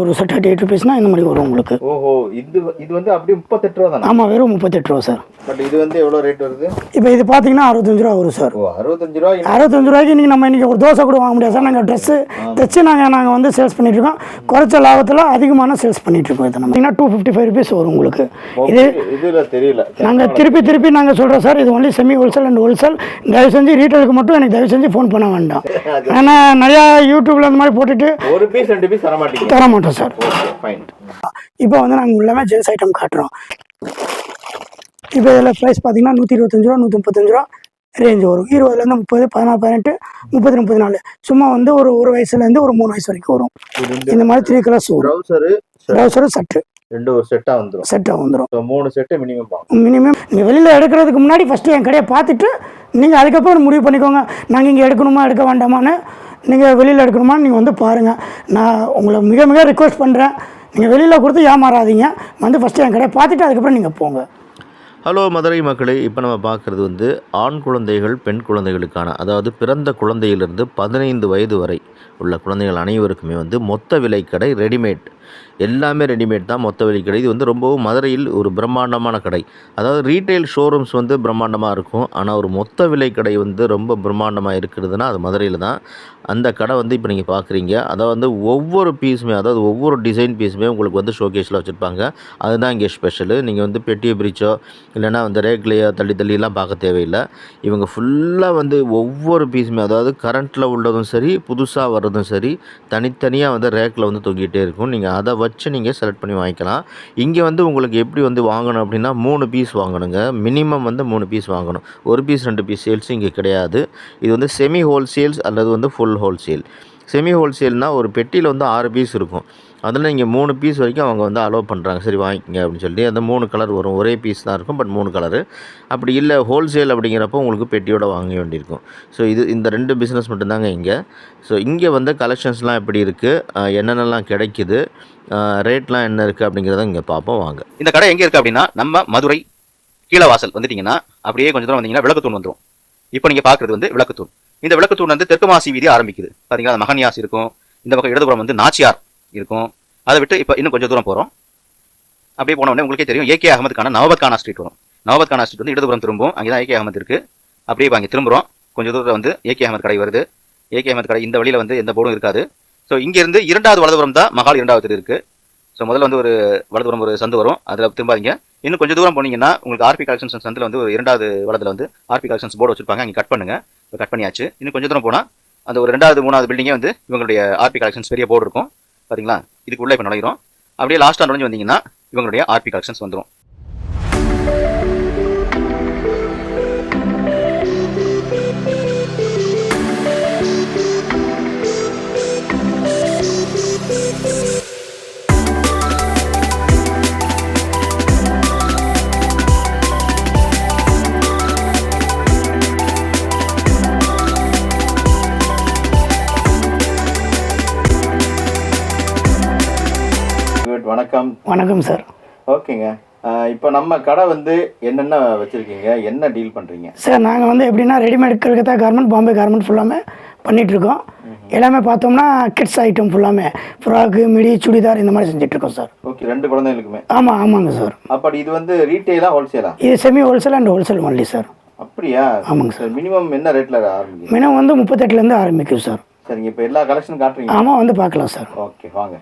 ஒரு set thirty eight ருபீஸ்னால் இந்த மாதிரி வரும் உங்களுக்கு. ஓஹோ இது இது வந்து அப்படியே முப்பத்தெட்டு ரூபா தானே? ஆமாம் வெறும் முப்பத்தெட்டு ரூபா சார். பட் இது வந்து எவ்வளோ ரேட் வருது? இப்போ இது பார்த்தீங்கன்னா அறுபத்தஞ்சு ரூபா வரும் சார். ஓ அறுபத்தஞ்சு ரூபா அறுபத்தஞ்சு ரூபாய்க்கு இன்றைக்கி நம்ம இன்றைக்கி ஒரு தோசை கூட வாங்க முடியாது சார். நாங்கள் ட்ரெஸ்ஸு தைச்சு நாங்கள் நாங்கள் வந்து சேல்ஸ் பண்ணிகிட்ருக்கோம் குறைச்ச லாபத்தில் அதிகமான சேல்ஸ் பண்ணிகிட்ருக்கோம் இதை. நம்ம டூ ஃபிஃப்டி ஃபைவ் ருபீஸ் வரும் உங்களுக்கு. இது இதுல தெரியல. நாங்கள் திருப்பி திருப்பி நாங்கள் சொல்கிறோம் சார். இது only semi wholesale and wholesale தயவு செஞ்சு ரீட்டைலுக்கு மட்டும் எனக்கு தயவு செஞ்சு ஃபோன் பண்ண வேண்டாம். ஏன்னா நிறையா யூடியூப்பில் இந்த மாதிரி போட்டுட்டு ஒரு பீஸ் ரெண்டு பீஸ் தர மாட்டீங்க தர மாட்டோம் சார். ஓகே ஃபைன் இப்போ வந்து நாங்கள் எல்லாமே ஜென்ஸ் ஐட்டம் காட்டுறோம். இப்போ இதில் ப்ரைஸ் பார்த்தீங்கன்னா நூற்றி இருபத்தஞ்சு ரூபா நூற்றி முப்பத்தஞ்சு ரூபா ரேஞ்ச் வரும். இருபதுலேருந்து முப்பது பதினாறு பதினெட்டு முப்பது முப்பத்தி நாலு சும்மா வந்து ஒரு ஒரு வயசுலேருந்து ஒரு மூணு வயசு வரைக்கும் வரும். இந்த மாதிரி த்ரீ கலர்ஸ் வரும். ட்ரௌசரு சட்டு ரெண்டு ஒரு செட்டா வந்துரும். செட்டாக வந்துடும் மூணு செட்டு மினிமம் வாங்க மினிமம் நீங்கள் வெளியில் எடுக்கிறதுக்கு முன்னாடி ஃபஸ்ட்டு என் கடையை பார்த்துட்டு நீங்கள் அதுக்கப்புறம் முடிவு பண்ணிக்கோங்க. நாங்கள் இங்கே எடுக்கணுமா எடுக்க வேண்டாமான்னு நீங்கள் வெளியில் எடுக்கணுமா? நீங்கள் வந்து பாருங்கள் நான் உங்களை மிக மிக ரிக்வெஸ்ட் பண்ணுறேன் நீங்கள் வெளியில் கொடுத்து ஏமாறாதீங்க. வந்து ஃபஸ்ட்டு என் கடையை பார்த்துட்டு அதுக்கப்புறம் நீங்கள் போங்க. ஹலோ மதுரை மக்களே. இப்போ நம்ம பார்க்குறது வந்து ஆண் குழந்தைகள் பெண் குழந்தைகளுக்கான அதாவது பிறந்த குழந்தையிலிருந்து பதினைந்து வயது வரை உள்ள குழந்தைகள் அனைவருக்குமே வந்து மொத்த விலைக்கடை ரெடிமேட் எல்லாமே ரெடிமேட் தான் மொத்த விலை கடை. இது வந்து ரொம்பவும் மதுரையில் ஒரு பிரம்மாண்டமான கடை. அதாவது ரீட்டைல் ஷோரூம்ஸ் வந்து பிரம்மாண்டமாக இருக்கும். ஆனால் ஒரு மொத்த விலை கடை வந்து ரொம்ப பிரம்மாண்டமாக இருக்கிறதுனா அது மதுரையில் தான். அந்த கடை வந்து இப்போ நீங்கள் பார்க்குறீங்க அதாவது வந்து ஒவ்வொரு பீஸுமே அதாவது ஒவ்வொரு டிசைன் பீஸுமே உங்களுக்கு வந்து ஷோகேஸில் வச்சுருப்பாங்க. அதுதான் இங்கே ஸ்பெஷலு நீங்கள் வந்து பெட்டியை பிரிச்சோ இல்லைன்னா வந்து ரேக்லேயோ தள்ளி தள்ளிலாம் பார்க்க தேவையில்லை. இவங்க ஃபுல்லாக வந்து ஒவ்வொரு பீஸுமே அதாவது கரண்ட்டில் உள்ளதும் சரி புதுசாக வர்றதும் சரி தனித்தனியாக வந்து ரேக்கில் வந்து தொங்கிட்டே இருக்கும். நீங்கள் அதை அதை வச்சு நீங்கள் செலக்ட் பண்ணி வாங்கிக்கலாம். இங்கே வந்து உங்களுக்கு எப்படி வந்து வாங்கணும் அப்படின்னா மூணு பீஸ் வாங்கணுங்க. மினிமம் வந்து மூணு பீஸ் வாங்கணும். ஒரு பீஸ் ரெண்டு பீஸ் சேல்ஸ் இங்கே கிடையாது. இது வந்து செமி ஹோல்சேல்ஸ் அல்லது வந்து ஃபுல் ஹோல்சேல் செமி ஹோல்சேல்னால் ஒரு பெட்டியில் வந்து ஆறு பீஸ் இருக்கும். அதில் நீங்கள் மூணு பீஸ் வரைக்கும் அவங்க வந்து அலோவ் பண்ணுறாங்க சரி வாங்கிக்கங்க அப்படின்னு சொல்லி அந்த மூணு கலர் வரும். ஒரே பீஸ் தான் இருக்கும் பட் மூணு கலரு அப்படி இல்லை ஹோல்சேல் அப்படிங்கிறப்போ உங்களுக்கு பெட்டியோட வாங்க வேண்டியிருக்கும். ஸோ இது இந்த ரெண்டு பிஸ்னஸ் மட்டும்தாங்க இங்கே. ஸோ இங்கே வந்து கலெக்ஷன்ஸ்லாம் எப்படி இருக்குது என்னென்னலாம் கிடைக்குது? ரேட்லாம் என்ன இருக்குது அப்படிங்கிறத இங்கே பார்ப்போம் வாங்க. இந்த கடை எங்கே இருக்குது அப்படின்னா நம்ம மதுரை கீழே வாசல் வந்துட்டிங்கன்னா அப்படியே கொஞ்சம் தூரம் வந்தீங்கன்னா விளக்குத்தூண் வந்துடும் இப்போ நீங்கள் பார்க்குறது வந்து விளக்குத்தூண் இந்த விளக்குத்தூண் வந்து தெற்கு மாசி வீதி ஆரம்பிக்குது. பார்த்தீங்கன்னா அந்த மகன்யாஸ் இருக்கும். இந்த பக்கம் இடதுபுறம் வந்து நாச்சியார். இருக்கும். அதை விட்டு இப்போ இன்னும் கொஞ்சம் தூரம் போகிறோம் அப்படியே போன உடனே உங்களுக்கே தெரியும். ஏகே அகமதுக்கான நவபத் கானா ஸ்ட்ரீட் வரும். நவபத் கானா ஸ்ட்ரீட் வந்து இடதுபுறம் திரும்பும். அங்கே தான் ஏகே அகமது இருக்குது அப்படியே இப்போ அங்கே திரும்புகிறோம் கொஞ்சம் தூரம் வந்து ஏகே அகமது கடை வருது. ஏகே அகமது கடை இந்த வழியில் வந்து எந்த போர்டும் இருக்காது. ஸோ இங்கேருந்து இரண்டாவது வலதுபுறம் தான் மகால் இரண்டாவது தெரு இருக்குது ஸோ முதல்ல வந்து ஒரு வலதுபுறம் ஒரு சந்து வரும். அதில் திரும்பாதீங்க. இன்னும் கொஞ்சம் தூரம் போனீங்கன்னா உங்களுக்கு ஆர்பி கலெக்ஷன்ஸ் சந்தில் வந்து ஒரு இரண்டாவது வலதில் வந்து ஆர்பி கலெக்ஷன்ஸ் போர்டு வச்சிருப்பாங்க. அங்கே கட் பண்ணுங்க. இப்போ கட் பண்ணியாச்சு. இன்னும் கொஞ்சம் தூரம் போனால் அந்த ஒரு ரெண்டாவது மூணாவது பில்டிங்கே வந்து இவங்களுடைய ஆர்பி கலெக்ஷன்ஸ் பெரிய போர்டு இருக்கும். சரிங்களா? இதுக்குள்ளே இப்போ நுழையிறோம். அப்படியே லாஸ்ட்டாக நுழைஞ்சு வந்தீங்கன்னா இவங்களுடைய ஆர்பி கலெக்ஷன்ஸ் வந்துடும் வணக்கம். வணக்கம் சார் ஓகேங்க. இப்போ நம்ம கடை வந்து என்னென்ன வச்சிருக்கீங்க? என்ன டீல் பண்றீங்க? சார் நாங்கள் வந்து எப்படின்னா readymade Calcutta garment Bombay garment ஃபுல்லாமே பண்ணிகிட்ருக்கோம் எல்லாமே பார்த்தோம்னா கிட்ஸ் ஐட்டம் ஃபுல்லாமே ஃப்ராக்கு மிடி சுடிதார் இந்த மாதிரி செஞ்சிட்ருக்கோம் சார் ஓகே ரெண்டு குழந்தைகளுக்குமே? ஆமாம் ஆமாங்க சார் அப்படி இது வந்து ரீட்டெயிலா ஹோல்சேலா இது semi wholesale and wholesale only sir அப்படியா? ஆமாங்க சார் மினிமம் என்ன ரேட்ல ஆரம்பிங்க மினிமம் வந்து முப்பத்தெட்டுலேருந்து ஆரம்பிக்கும் சார் சரிங்க இப்போ எல்லா கலெக்ஷனும் காட்டுறீங்க? ஆமாம் வந்து பார்க்கலாம் சார் ஓகே வாங்க.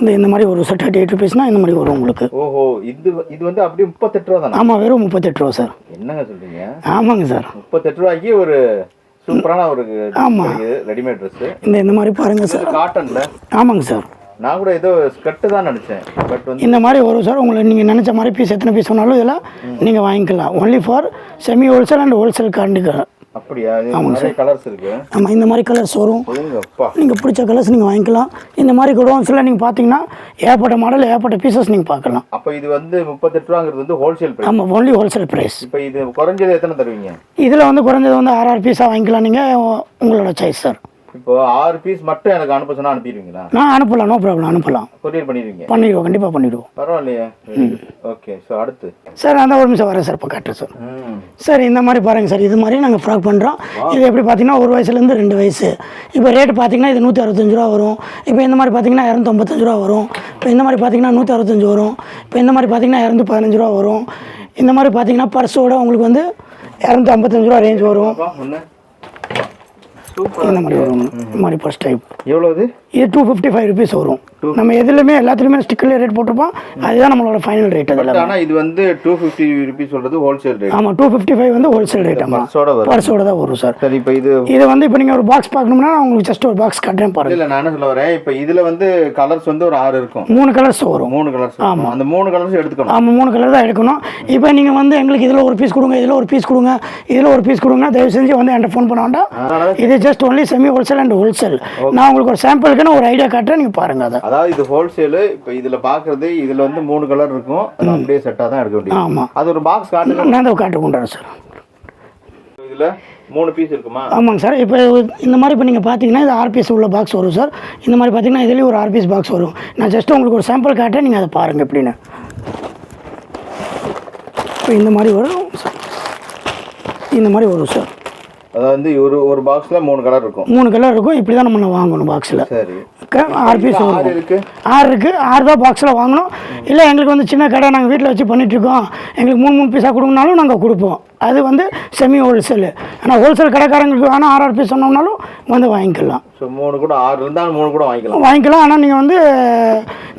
இந்த இந்த மாதிரி ஒரு செட் தேர்ட்டி எயிட் ருபீஸ்னால் இந்த மாதிரி வரும் உங்களுக்கு. ஓஹோ இது இது வந்து அப்படியே முப்பத்தெட்டு ரூபா தானே? ஆமாம் வெறும் முப்பத்தெட்டு ரூபா சார். என்னங்க சொல்றீங்க? ஆமாங்க சார். முப்பத்தெட்டு ரூபாய்க்கு ஒரு சூப்பரான ஒரு ஆமா. ரெடிமேட் ட்ரெஸ் இந்த இந்த மாதிரி பாருங்கள் சார். காட்டன்ல ஆமாங்க சார். நான் கூட ஏதோ ஸ்கர்ட் தான் நினைச்சேன். பட் வந்து இந்த மாதிரி வரும் சார். உங்களை நீங்கள் நினச்ச மாதிரி பீஸ் எத்தனை பீஸ் வேணாலும் இதெல்லாம் நீங்கள் வாங்கிக்கலாம். Only for semi wholesale and wholesale கார்டுக்கு அப்படியா? இது நிறைய கலர்ஸ் இருக்கு. ஆமாம் இந்த மாதிரி கலர்ஸ் வரும். நீங்கள் பிடிச்ச கலர்ஸ் நீங்கள் வாங்கிக்கலாம். இந்த மாதிரி குடோன்ஸில் நீங்கள் பார்த்தீங்கன்னா ஏகப்பட்ட மாடல் ஏகப்பட்ட பீசஸ் நீங்கள் பார்க்கலாம் அப்ப இது வந்து முப்பத்தெட்டு ரூபாங்கிறது வந்து ஹோல்சேல் பிரைஸ் ஆமாம் ஒன்லி ஹோல்சேல் ப்ரைஸ் இப்போ இது குறைஞ்சது எத்தனை தருவீங்க? இதில் வந்து குறைஞ்சது வந்து ஆறு பீஸாக வாங்கிக்கலாம் நீங்கள் உங்களோட சாய்ஸ் சார் இப்போ ஆறு பீஸ் மட்டும் எனக்கு அனுப்ப சொன்னா அனுப்பிடுவீங்களா? நான் அனுப்பலாம் நோ ப்ராப்ளம் அனுப்பலாம். கொரியர் பண்ணிடுவீங்க? பண்ணிடுவோம் கண்டிப்பாக பண்ணிடுவோம். பரவாயில்லையே. ஓகே ஸோ அடுத்து. சார் அந்த ஒரு நிமிஷம் வரேன் சார் இப்போ காட்டுறேன் சார். சார் இந்த மாதிரி பாருங்கள் சார் இது மாதிரி நாங்கள் ஃப்ராக் பண்ணுறோம் இது எப்படி பார்த்தீங்கன்னா ஒரு வயசுலேருந்து ரெண்டு வயசு. இப்போ ரேட்டு பார்த்தீங்கன்னா இது நூற்றி அறுபத்தஞ்சு ரூபா வரும். இப்போ இந்த மாதிரி பார்த்தீங்கன்னா இரநூத்தம்பத்தஞ்சு ரூபா வரும். இப்போ இந்த மாதிரி பார்த்தீங்கன்னா நூற்றி அறுபத்தஞ்சு வரும். இப்போ இந்த மாதிரி பார்த்தீங்கன்னா இரநூத்தி பதினஞ்சு ரூபா வரும். இந்த மாதிரி பார்த்தீங்கன்னா பர்ஸோட உங்களுக்கு வந்து இரநூத்தி ஐம்பத்தஞ்சு ரூபா ரேஞ்ச் வரும். இந்த மாதிரி வரும் இந்த மாதிரி பர்ஸ் டைப் எவ்வளோது இது டூ ஃபிஃப்டி ஃபைவ் ருபீஸ் வரும். நம்ம எதுலையுமே எல்லாத்துலேயுமே ஸ்டிக்கர்லேயே ரேட் போட்டிருப்போம். அதுதான் நம்மளோட ஃபைனல் ரேட் அதில் ஆனா இது வந்து டூ ஃபிஃப்டி ருபீஸ் சொல்றது ஹோல்சேல் ரேட் ஆமாம் டூ ஃபிஃப்டி ஃபைவ் வந்து ஹோல்சேல் ரேட் ஆமாம் பர்ஸோட தான் வரும் சார் சரி இப்போ இது இது வந்து இப்போ நீங்கள் ஒரு பாக்ஸ் பார்க்கணும்னா உங்களுக்கு ஜஸ்ட் ஒரு பாக்ஸ் காட்டுறேன் பாருங்க. இல்ல நான் சொல்ல வரேன்? இப்போ இதுல வந்து கலர்ஸ் வந்து ஒரு ஆறு இருக்கும். மூணு கலர்ஸ் வரும். மூணு கலர்ஸ் அந்த மூணு கலர்ஸ் எடுத்துக்கணும். ஆமாம் மூணு கலர் தான் எடுக்கணும். இப்போ நீங்கள் வந்து எங்களுக்கு இதில் ஒரு பீஸ் கொடுங்க இதில் ஒரு பீஸ் கொடுங்க இதில் ஒரு பீஸ் கொடுங்கன்னா தயவு செஞ்சு வந்து என்கிட்ட ஃபோன் பண்ண வேண்டாம். இது just only semi wholesale and wholesale நான் உங்களுக்கு ஒரு சாம்பிளுக்கு நான் ஒரு ஐடியா காட்டுறேன் நீங்கள் பாருங்கள் அதை. அதாவது இது ஹோல்சேல் இப்போ இதுல பாக்குறது இதுல வந்து மூணு கலர் இருக்கும். அது அப்படியே செட்டா தான் எடுக்க வேண்டியது. ஆமாம் அது ஒரு பாக்ஸ் காட்டுங்க. நான் அதை காட்டு கொண்டுறேன் சார். இதுல மூணு பீஸ் இருக்குமா? ஆமாங்க சார். இப்போ இந்த மாதிரி இப்போ நீங்கள் பார்த்தீங்கன்னா இது ஆறு பீஸ் உள்ள பாக்ஸ் வரும் சார். இந்த மாதிரி பார்த்தீங்கன்னா இதுலேயும் ஒரு ஆறு பீஸ் பாக்ஸ் வரும். நான் ஜஸ்ட் உங்களுக்கு ஒரு சாம்பிள் காட்டுறேன் நீங்கள் அதை பாருங்கள் எப்படின்னு. இப்போ இந்த மாதிரி வரும் இந்த மாதிரி வரும் சார். அதாவது ஒரு ஒரு பாக்ஸ்ல மூணு கலர் இருக்கும். மூணு கலர் இருக்கும். இப்படி தான் நம்ம வாங்கணும் பாக்ஸில் சரி. ஆறு பீஸ் ஆறு இருக்குது ஆறு தான் பாக்ஸில் வாங்கணும். இல்லை எங்களுக்கு வந்து சின்ன கடை நாங்கள் வீட்டில் வச்சு பண்ணிகிட்ருக்கோம் எங்களுக்கு மூணு மூணு பீஸாக கொடுங்கனாலும் நாங்கள் கொடுப்போம். அது வந்து செமி ஹோல்சேல் ஆனால் ஹோல்சேல் கடைக்காரங்களுக்கு வேணால் பீஸ் சொன்னோம்னாலும் வந்து வாங்கிக்கலாம். ஸோ மூணு கூட ஆறு இருந்தாலும் மூணு கூட வாங்கிக்கலாம். வாங்கிக்கலாம். ஆனால் நீங்கள் வந்து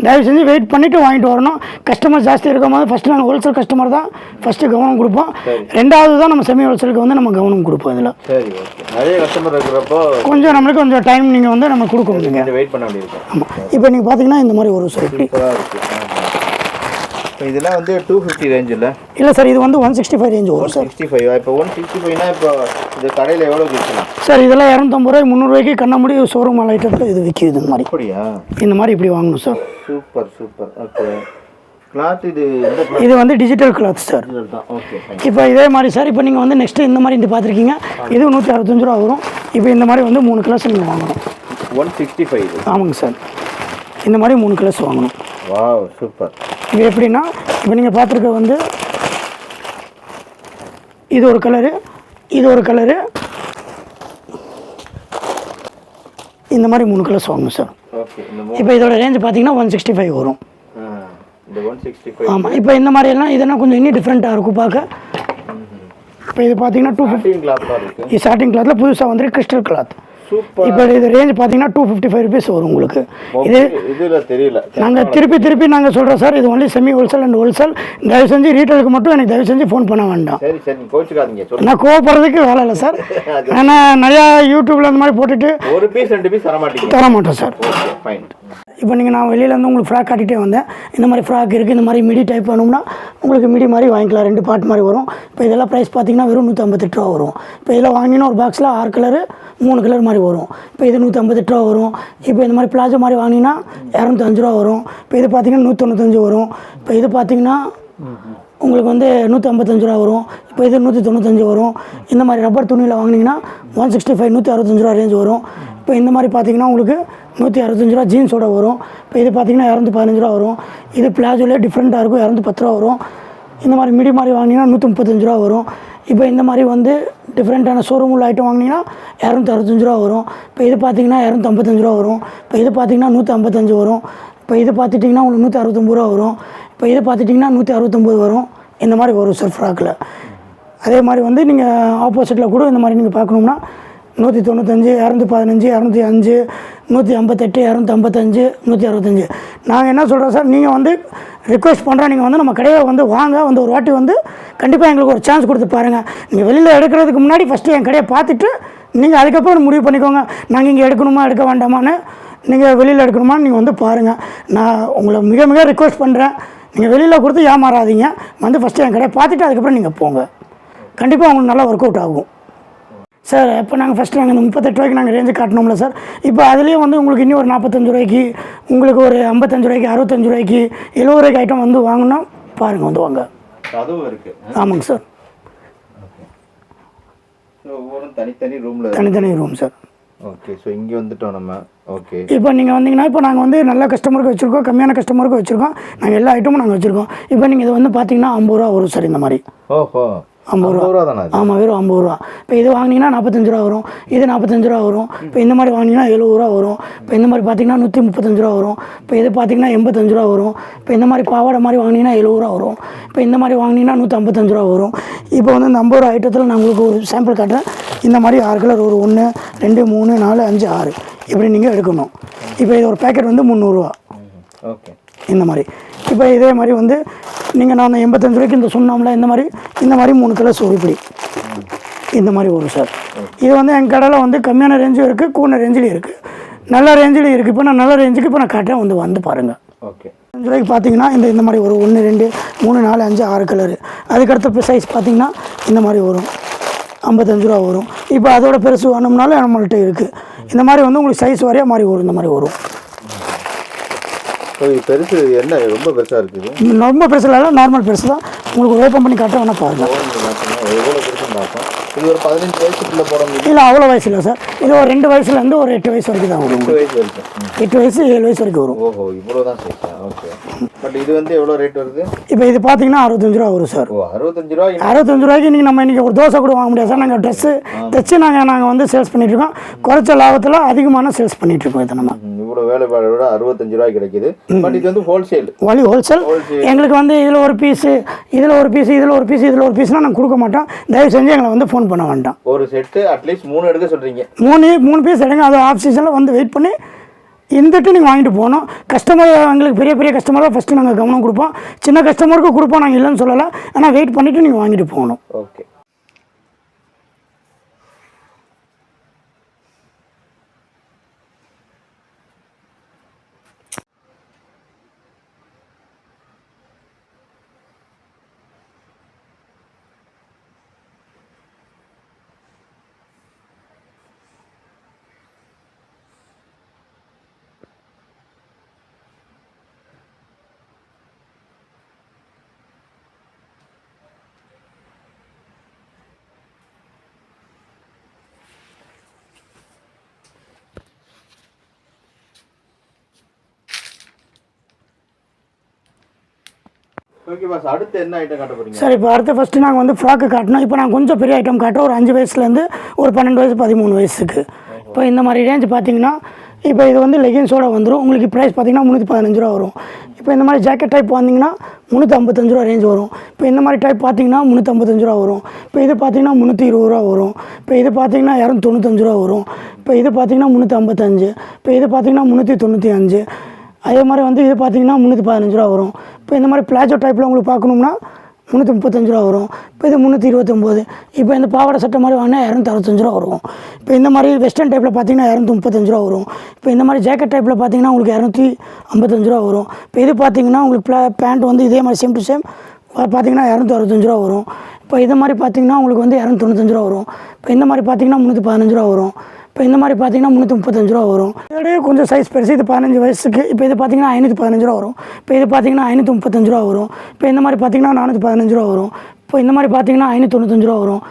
தயவு செஞ்சு வெயிட் பண்ணிவிட்டு வாங்கிட்டு வரணும். கஸ்டமர் ஜாஸ்தி இருக்கும் போது ஃபஸ்ட்டு நாங்கள் ஹோல்சேல் கஸ்டமர் தான் ஃபஸ்ட்டு கவனம் கொடுப்போம். ரெண்டாவது தான் நம்ம செமி ஹோல்சேலுக்கு வந்து நம்ம கவனம் கொடுப்போம் இதில். சரி ஓகே நிறைய கஸ்டமர் இருக்கிறப்போ கொஞ்சம் நம்மளுக்கு கொஞ்சம் டைம் நீங்கள் வந்து நம்ம கொடுக்கணும் நீங்கள் வெயிட் பண்ண வேண்டியிருக்கும் ஆமாம் இப்போ நீங்கள் பார்த்தீங்கன்னா இந்த மாதிரி சூப்பராக இருக்கு. இப்போ இதெல்லாம் வந்து டூ ஃபிஃப்டி ரேஞ்சில் இல்லை? சார் இது வந்து ஒன் சிக்ஸ்டி ஃபைவ் ரேஞ்ச் வரும் சார். சிக்ஸ்டி ஃபைவ் இப்போ ஒன் சிக்ஸ்டி ஃபைவ்னா இப்போ இது கடையில் எவ்வளோ விற்கலாம் சார் இதெல்லாம் இரநூத்தம்பது ரூபாய் முந்நூறுவாய்க்கு கண்ணாமூடி ஷோரூம் ஐட்டத்தில் இது விற்கிது இந்த மாதிரி. அப்படியா? இந்த மாதிரி இப்படி வாங்கணும் sir. Super super. Okay cloth இது இது வந்து டிஜிட்டல் கிளாத் சார். ஓகே இப்போ இதே மாதிரி சார் இப்போ நீங்கள் வந்து நெக்ஸ்ட்டு இந்த மாதிரி இந்த பார்த்துருக்கீங்க. இது நூற்றி அறுபத்தஞ்சு ரூபா வரும். இப்போ இந்த மாதிரி வந்து மூணு கிளாஸ் நீங்கள் வாங்கணும். ஒன் சிக்ஸ்டி ஃபைவ் ஆமாங்க சார். இந்த மாதிரி மூணு கிளாஸ் வாங்கணும். Wow super. இது எப்படின்னா இப்போ நீங்கள் பார்த்துருக்க வந்து இது ஒரு கலரு இது ஒரு கலரு இந்த மாதிரி மூணு கலர்ஸ் வாங்கணும் சார் இப்போ இதோட ரேஞ்ச் பார்த்தீங்கன்னா ஒன் சிக்ஸ்டி ஃபைவ் வரும் ஆமாம் இப்போ இந்த மாதிரி எல்லாம் இதெல்லாம் கொஞ்சம் இன்னும் டிஃப்ரெண்ட்டாக இருக்கும் பார்க்க இப்போ இது பார்த்தீங்கன்னா டூ ஃபிஃப்டி ஸ்டார்டிங் கிளாத்தில் புதுசாக வந்துருக்கு கிறிஸ்டல் கிளாத் சூப்பர். இப்போ இது ரேஞ்ச் பார்த்தீங்கன்னா டூ ஃபிஃப்டி ஃபைவ் ருபீஸ் வரும் உங்களுக்கு. இது இதுல தெரியல. நாங்கள் திருப்பி திருப்பி நாங்கள் சொல்கிறோம் சார் இது only semi wholesale and wholesale தயவு செஞ்சு ரீட்டெயிலுக்கு மட்டும் எனக்கு தயவு செஞ்சு ஃபோன் பண்ண வேண்டாம். நான் கோவப்படுறதுக்கு வேலை இல்லை சார். ஆனால் நிறையா யூடியூப்பில் அந்த மாதிரி போட்டுட்டு ஒரு பீஸ் ரெண்டு பீஸ் தர மாட்டீங்க தர மாட்டோம் சார் இப்போ நீங்கள் நான் வெளியில இருந்து உங்களுக்கு ஃப்ராக் காட்டிகிட்டே வந்தேன். இந்த மாதிரி ஃப்ராக் இருக்குது இந்த மாதிரி மிடி டைப் வேணும்னா உங்களுக்கு மிடி மாதிரி வாங்கிக்கலாம். ரெண்டு பார்ட் மாதிரி வரும். இப்போ இதெல்லாம் ப்ரைஸ் பார்த்தீங்கன்னா வெறும் நூற்றி ஐம்பத்தெட்டு ரூபா வரும். இப்போ இதில் வாங்கினா ஒரு பாக்ஸில் ஆறு கலரு மூணு கலர் மாதிரி வரும். இப்போ இது நூற்றி ரூபா வரும். இப்போ இந்த மாதிரி பிளாஜோ மாதிரி வாங்கினீங்கன்னா இரநூத்தஞ்சு ரூபா வரும். இப்போ இது பார்த்தீங்கன்னா நூற்றி வரும். இப்போ இது பார்த்தீங்கன்னா உங்களுக்கு வந்து நூற்றி ஐம்பத்தஞ்சு ரூபா வரும். இப்போ இது நூற்றி தொண்ணூத்தஞ்சு வரும். இந்த மாதிரி ரப்பர் துணியில் வாங்கினீங்கன்னா ஒன் சிக்ஸ்டி ஃபைவ் நூற்றி அறுபத்தஞ்சு ரூபா ரேஞ்ச் வரும். இப்போ இந்த மாதிரி பார்த்தீங்கன்னா உங்களுக்கு நூற்றி அறுபத்தஞ்சு ரூபா ஜீன்ஸோட வரும். இப்போ இது பார்த்தீங்கன்னா இரநூத்தி பதினஞ்சு ரூபா வரும். இது பிளாஜோலே டிஃப்ரெண்ட்டாக இருக்கும். இரநூத்தி பத்து ரூபா வரும். இந்த மாதிரி மிடி மாதிரி வாங்கினீங்கன்னா நூற்றி முப்பத்தஞ்சு ரூபா வரும். இப்போ இந்த மாதிரி வந்து டிஃப்ரெண்ட்டான ஷோரூம் உள்ள ஐட்டம் வாங்கினீங்கன்னா இரநூத்தி அறுபத்தஞ்சு ரூபா வரும். இப்போ இது பார்த்தீங்கன்னா இரநூத்தம்பத்தஞ்சு ரூபா வரும். இப்போ இது பார்த்தீங்கன்னா நூற்றி ஐம்பத்தஞ்சு வரும். இப்போ இது பார்த்துட்டிங்கன்னா உங்களுக்கு நூற்றி அறுபத்தொம்பது ரூபா வரும். இப்போ இது பார்த்துட்டிங்கன்னா நூற்றி அறுபத்தொம்பது வரும். இந்த மாதிரி வரும் சார் ஃப்ராக்கில் அதே மாதிரி வந்து நீங்கள் ஆப்போசிட்டில் கூட இந்த மாதிரி நீங்கள் பார்க்கணும்னா நூற்றி தொண்ணூத்தஞ்சு இரநூத்தி பதினஞ்சு இரநூத்தி அஞ்சு நூற்றி ஐம்பத்தெட்டு இரநூத்தி ஐம்பத்தஞ்சு நூற்றி அறுபத்தஞ்சு. நாங்கள் என்ன சொல்கிறோம் சார் நீங்கள் வந்து ரிக்வெஸ்ட் பண்ணுறோம் நீங்கள் வந்து நம்ம கடையை வந்து வாங்க வந்து ஒரு வாட்டி வந்து கண்டிப்பாக எங்களுக்கு ஒரு சான்ஸ் கொடுத்து பாருங்கள் நீங்கள் வெளியில் எடுக்கிறதுக்கு முன்னாடி ஃபஸ்ட்டு என் கடையை பார்த்துட்டு நீங்கள் அதுக்கப்புறம் முடிவு பண்ணிக்கோங்க. நாங்கள் இங்கே எடுக்கணுமா எடுக்க வேண்டாமான்னு நீங்கள் வெளியில் எடுக்கணுமான்னு நீங்கள் வந்து பாருங்கள் நான் உங்களை மிக மிக ரிக்வெஸ்ட் பண்ணுறேன் நீங்கள் வெளியில் கொடுத்து ஏமாறாதீங்க. வந்து ஃபஸ்ட்டு என் கடையை பார்த்துட்டு அதுக்கப்புறம் நீங்கள் போங்க. கண்டிப்பாக உங்களுக்கு நல்லா ஒர்க் அவுட் ஆகும். சார் இப்போ நாங்கள் ஃபஸ்ட்டு நாங்கள் இந்த முப்பத்தெட்டு ரூபாய்க்கு நாங்கள் ரேஞ்சு காட்டினோம்ல சார் இப்போ அதுலேயும் வந்து உங்களுக்கு இன்னும் ஒரு நாற்பத்தஞ்சு ரூபாய்க்கு உங்களுக்கு ஒரு ஐம்பத்தஞ்சு ரூபாய்க்கு அறுபத்தஞ்சு ரூபாய்க்கு எழுபது ரூபாய்க்கு ஐட்டம் வந்து வாங்கினா பாருங்கள் வந்து வாங்க. அதுவும் இருக்கு. ஆமாங்க சார். தனித்தனி ரூம்ல தனித்தனி ரூம் சார். ஓகே ஸோ இங்கே வந்துட்டோம் நம்ம. ஓகே இப்போ நீங்கள் வந்தீங்கன்னா இப்போ நாங்கள் வந்து நல்ல கஸ்டமருக்கு வச்சுருக்கோம் கம்மியான கஸ்டமருக்கு வச்சுருக்கோம் நாங்கள் எல்லா ஐட்டமும் நாங்கள் வச்சுருக்கோம். இப்போ நீங்கள் இது வந்து பார்த்தீங்கன்னா ஐம்பது ரூபா வரும் சார் இந்த மாதிரி. ஓஹோ. ஐம்பது ரூபா. தானே ஆமாம் வெறும் ஐம்பது ரூபா. இப்போ இது வாங்கினீங்கன்னா நாற்பத்தஞ்சு ரூபா வரும் இது நாற்பத்தஞ்சு ரூபா வரும். இப்போ இந்த மாதிரி வாங்கினீங்கன்னா எழுபது ரூபா வரும். இப்போ இந்த மாதிரி பார்த்தீங்கன்னா நூற்றி முப்பத்தஞ்சு ரூபா வரும். இப்போ இது பார்த்தீங்கன்னா எண்பத்தஞ்சு ரூபா வரும். இப்போ இந்த மாதிரி பாவாடை மாதிரி வாங்கினீங்கன்னா எழுபது ரூபா வரும். இப்போ இந்த மாதிரி வாங்கினீங்கன்னா நூற்றி ஐம்பத்தஞ்சு ரூபா வரும். இப்போ வந்து இந்த ஐம்பது ரூபா ஐட்டத்தில் நான் உங்களுக்கு ஒரு சாம்பிள் காட்டுறேன். இந்த மாதிரி ஆறு கலர் ஒரு ஒன்று ரெண்டு மூணு நாலு அஞ்சு ஆறு. இப்படி நீங்கள் எடுக்கணும். இப்போ இது ஒரு பேக்கெட் வந்து முந்நூறுரூவா ஓகே இந்த மாதிரி. இப்போ இதே மாதிரி வந்து நீங்கள் நான் எண்பத்தஞ்சு ரூபாய்க்கு இந்த சொன்னோம்ல இந்த மாதிரி இந்த மாதிரி மூணு கலர் இப்படி. இந்த மாதிரி வரும் சார் இது வந்து எங்கள் கடையில் வந்து கம்மியான ரேஞ்சும் இருக்குது கூடின ரேஞ்சிலையும் இருக்குது நல்ல ரேஞ்சிலையும் இருக்குது இப்போ நான் நல்ல ரேஞ்சுக்கு இப்போ நான் காட்டுறேன் வந்து வந்து பாருங்கள் ஓகே அஞ்சு ரூபாய்க்கு பார்த்தீங்கன்னா இந்த இந்த மாதிரி வரும் ஒன்று ரெண்டு மூணு நாலு அஞ்சு ஆறு கலரு அதுக்கடுத்த சைஸ் பார்த்தீங்கன்னா இந்த மாதிரி வரும். ஐம்பத்தஞ்சு ரூபா வரும். இப்போ அதோட பெருசு வேணும்னாலும் நம்மள்ட்ட இருக்குது இந்த மாதிரி வந்து உங்களுக்கு சைஸ் வரையா மாதிரி வரும் இந்த மாதிரி வரும். இது பெருசு என்ன ரொம்ப பெருசாக இருக்குது? ரொம்ப பெருசு இல்லை நார்மல் பெருசு தான். உங்களுக்கு ஓப்பன் பண்ணி காட்ட வேணால் பாருங்கள் எவ்வளோ பெருசுன்னு பார்ப்போம். இது ஒரு பதினஞ்சு வயசுக்குள்ளே போட முடியும் இல்லை அவ்வளோ வயசு இல்லை சார். இது ஒரு ரெண்டு வயசுலேருந்து ஒரு எட்டு வயசு வரைக்கும் தான் வரும். ரெண்டு வயசு வரைக்கும். எட்டு வயசு ஏழு வயசு வரைக்கும் வரும். ஓஹோ இவ்வளோ தான் சைஸா ஓகே. பட் இது வந்து எவ்வளோ ரேட் வருது? இப்போ இது பார்த்தீங்கன்னா அறுபத்தஞ்சு ரூபா வரும் சார். ஓ அறுபத்தஞ்சு ரூபா அறுபத்தஞ்சு ரூபாய்க்கு நீங்கள் நம்ம இன்றைக்கி ஒரு தோசை கூட வாங்க முடியாது சார். நாங்கள் ட்ரெஸ்ஸு தைச்சு நாங்கள் நாங்கள் வந்து சேல்ஸ் பண்ணிகிட்ருக்கோம் குறைச்ச லாபத்தில் அதிகமான சேல்ஸ் பண்ணிகிட்ருக்கோம் இதை நம்ம. இவ்வளோ வேலைப்பாடை விட அறுபத்தஞ்சு ரூபாய் கிடைக்குது. பட் இது வந்து ஹோல்சேல் வழி ஹோல்சேல் எங்களுக்கு வந்து இதில் ஒரு பீஸு இதில் ஒரு பீஸு இதில் ஒரு பீஸு இதில் ஒரு பீஸ்னால் நாங்கள் கொடுக்க மாட்டோம். தயவு செஞ்சு எங்களை வந்து ஃபோன் பண்ண வேண்டாம். ஒரு செட்டு அட்லீஸ்ட் மூணு எடுக்க சொல்கிறீங்க மூணு மூணு பீஸ் எடுங்க அது ஆஃப் சீசனில் வந்து வெயிட் பண்ணி இருந்துட்டு நீங்கள் வாங்கிட்டு போகணும். கஸ்டமர் எங்களுக்கு பெரிய பெரிய கஸ்டமராக ஃபஸ்ட்டு நாங்கள் கவனம் கொடுப்போம். சின்ன கஸ்டமருக்கு கொடுப்போம் நாங்கள் இல்லைன்னு சொல்லலை. ஆனால் வெயிட் பண்ணிவிட்டு நீங்கள் வாங்கிட்டு போகணும். ஓகே ஓகே பாஸ் அடுத்து என்ன ஐட்டம் காட்ட போறீங்க? சரி இப்போ அடுத்து ஃபஸ்ட்டு நாங்கள் வந்து ஃப்ராக்கு காட்டினோம் இப்போ நான் கொஞ்சம் பெரிய ஐட்டம் காட்டுறோம் ஒரு அஞ்சு வயசுலேருந்து ஒரு பன்னெண்டு வயசு பதிமூணு வயசுக்கு. இப்போ இந்த மாதிரி ரேஞ்ச் பார்த்தீங்கன்னா இப்போ இது வந்து லெகின்ஸோட வந்துடும் உங்களுக்கு ப்ரைஸ் பார்த்தீங்கன்னா முந்நூற்றி பதினஞ்சு ரூபா வரும். இப்போ இந்த மாதிரி ஜாக்கெட் டைப் வந்தீங்கன்னா முந்நூற்றி ஐம்பத்தஞ்சு ரூபா ரேஞ்ச் வரும். இப்போ இந்த மாதிரி டைப் பார்த்தீங்கன்னா முந்நூற்றி ஐம்பத்தஞ்சு ரூபா வரும். இப்போ இது பார்த்தீங்கன்னா முந்நூற்றி இருபது ரூபா வரும். இப்போ இது பார்த்தீங்கன்னா இரநூத்தி தொண்ணூத்தஞ்சு ரூபா வரும். இப்போ இது பார்த்தீங்கன்னா முந்நூற்றி ஐம்பத்தஞ்சு. இப்போ இது பார்த்தீங்கன்னா முந்நூற்றி தொண்ணூற்றி அஞ்சு. அதே மாதிரி வந்து இது பார்த்தீங்கன்னா முந்நூற்றி பதினஞ்சு ரூபா வரும். இப்போ இந்த மாதிரி பிளாஜோ டைப்பில் உங்களுக்கு பார்க்கணும்னா முந்நூற்றி முப்பத்தஞ்சு ரூபா வரும். இப்போ இது முந்நூற்றி இருபத்தொம்போது. இப்போ இந்த பாவாடை சட்டை மாதிரி வாங்கினா இரநூத்தி அறுபத்தஞ்சு ரூபா வரும். இப்போ இந்த மாதிரி வெஸ்டர்ன் டைப்பில் பார்த்தீங்கன்னா இரநூத்தி முப்பத்தஞ்சு ரூபா வரும். இப்போ இந்த மாதிரி ஜாக்கெட் டைப்பில் பார்த்தீங்கன்னா உங்களுக்கு இரநூத்தி ஐம்பத்தஞ்சு ரூபா வரும். இப்போ இது பார்த்தீங்கன்னா உங்களுக்கு ப்ளா பேண்ட் வந்து இதே மாதிரி சேம் டு சேம் பார்த்தீங்கன்னா இரநூத்தி அறுபத்தஞ்சு ரூபா வரும். இப்போ இது மாதிரி பார்த்தீங்கன்னா உங்களுக்கு வந்து இரநூத்தி தொண்ணூத்தஞ்சு ரூபா வரும். இப்போ இந்த மாதிரி பார்த்தீங்கன்னா முந்நூற்றி பதினஞ்சு ரூபா வரும். இப்போ இந்த மாதிரி பார்த்தீங்கன்னா முந்நூற்றி முப்பத்தஞ்சு ரூபா வரும் இதோடய கொஞ்சம் சைஸ் பெருசு இது பதினஞ்சு வயசுக்கு இப்போ இது பார்த்தீங்கன்னா ஐநூற்றி பதினஞ்சு ரூபா வரும் இப்போ இது பார்த்தீங்கன்னா ஐநூற்றி முப்பத்தஞ்சு ரூபா வரும் இப்போ இந்த மாதிரி பார்த்தீங்கன்னா நானூற்றி பதினஞ்சு ரூபா வரும் இப்போ இந்த மாதிரி பார்த்தீங்கன்னா ஐநூற்றி தொண்ணூத்தஞ்சு ரூபா வரும்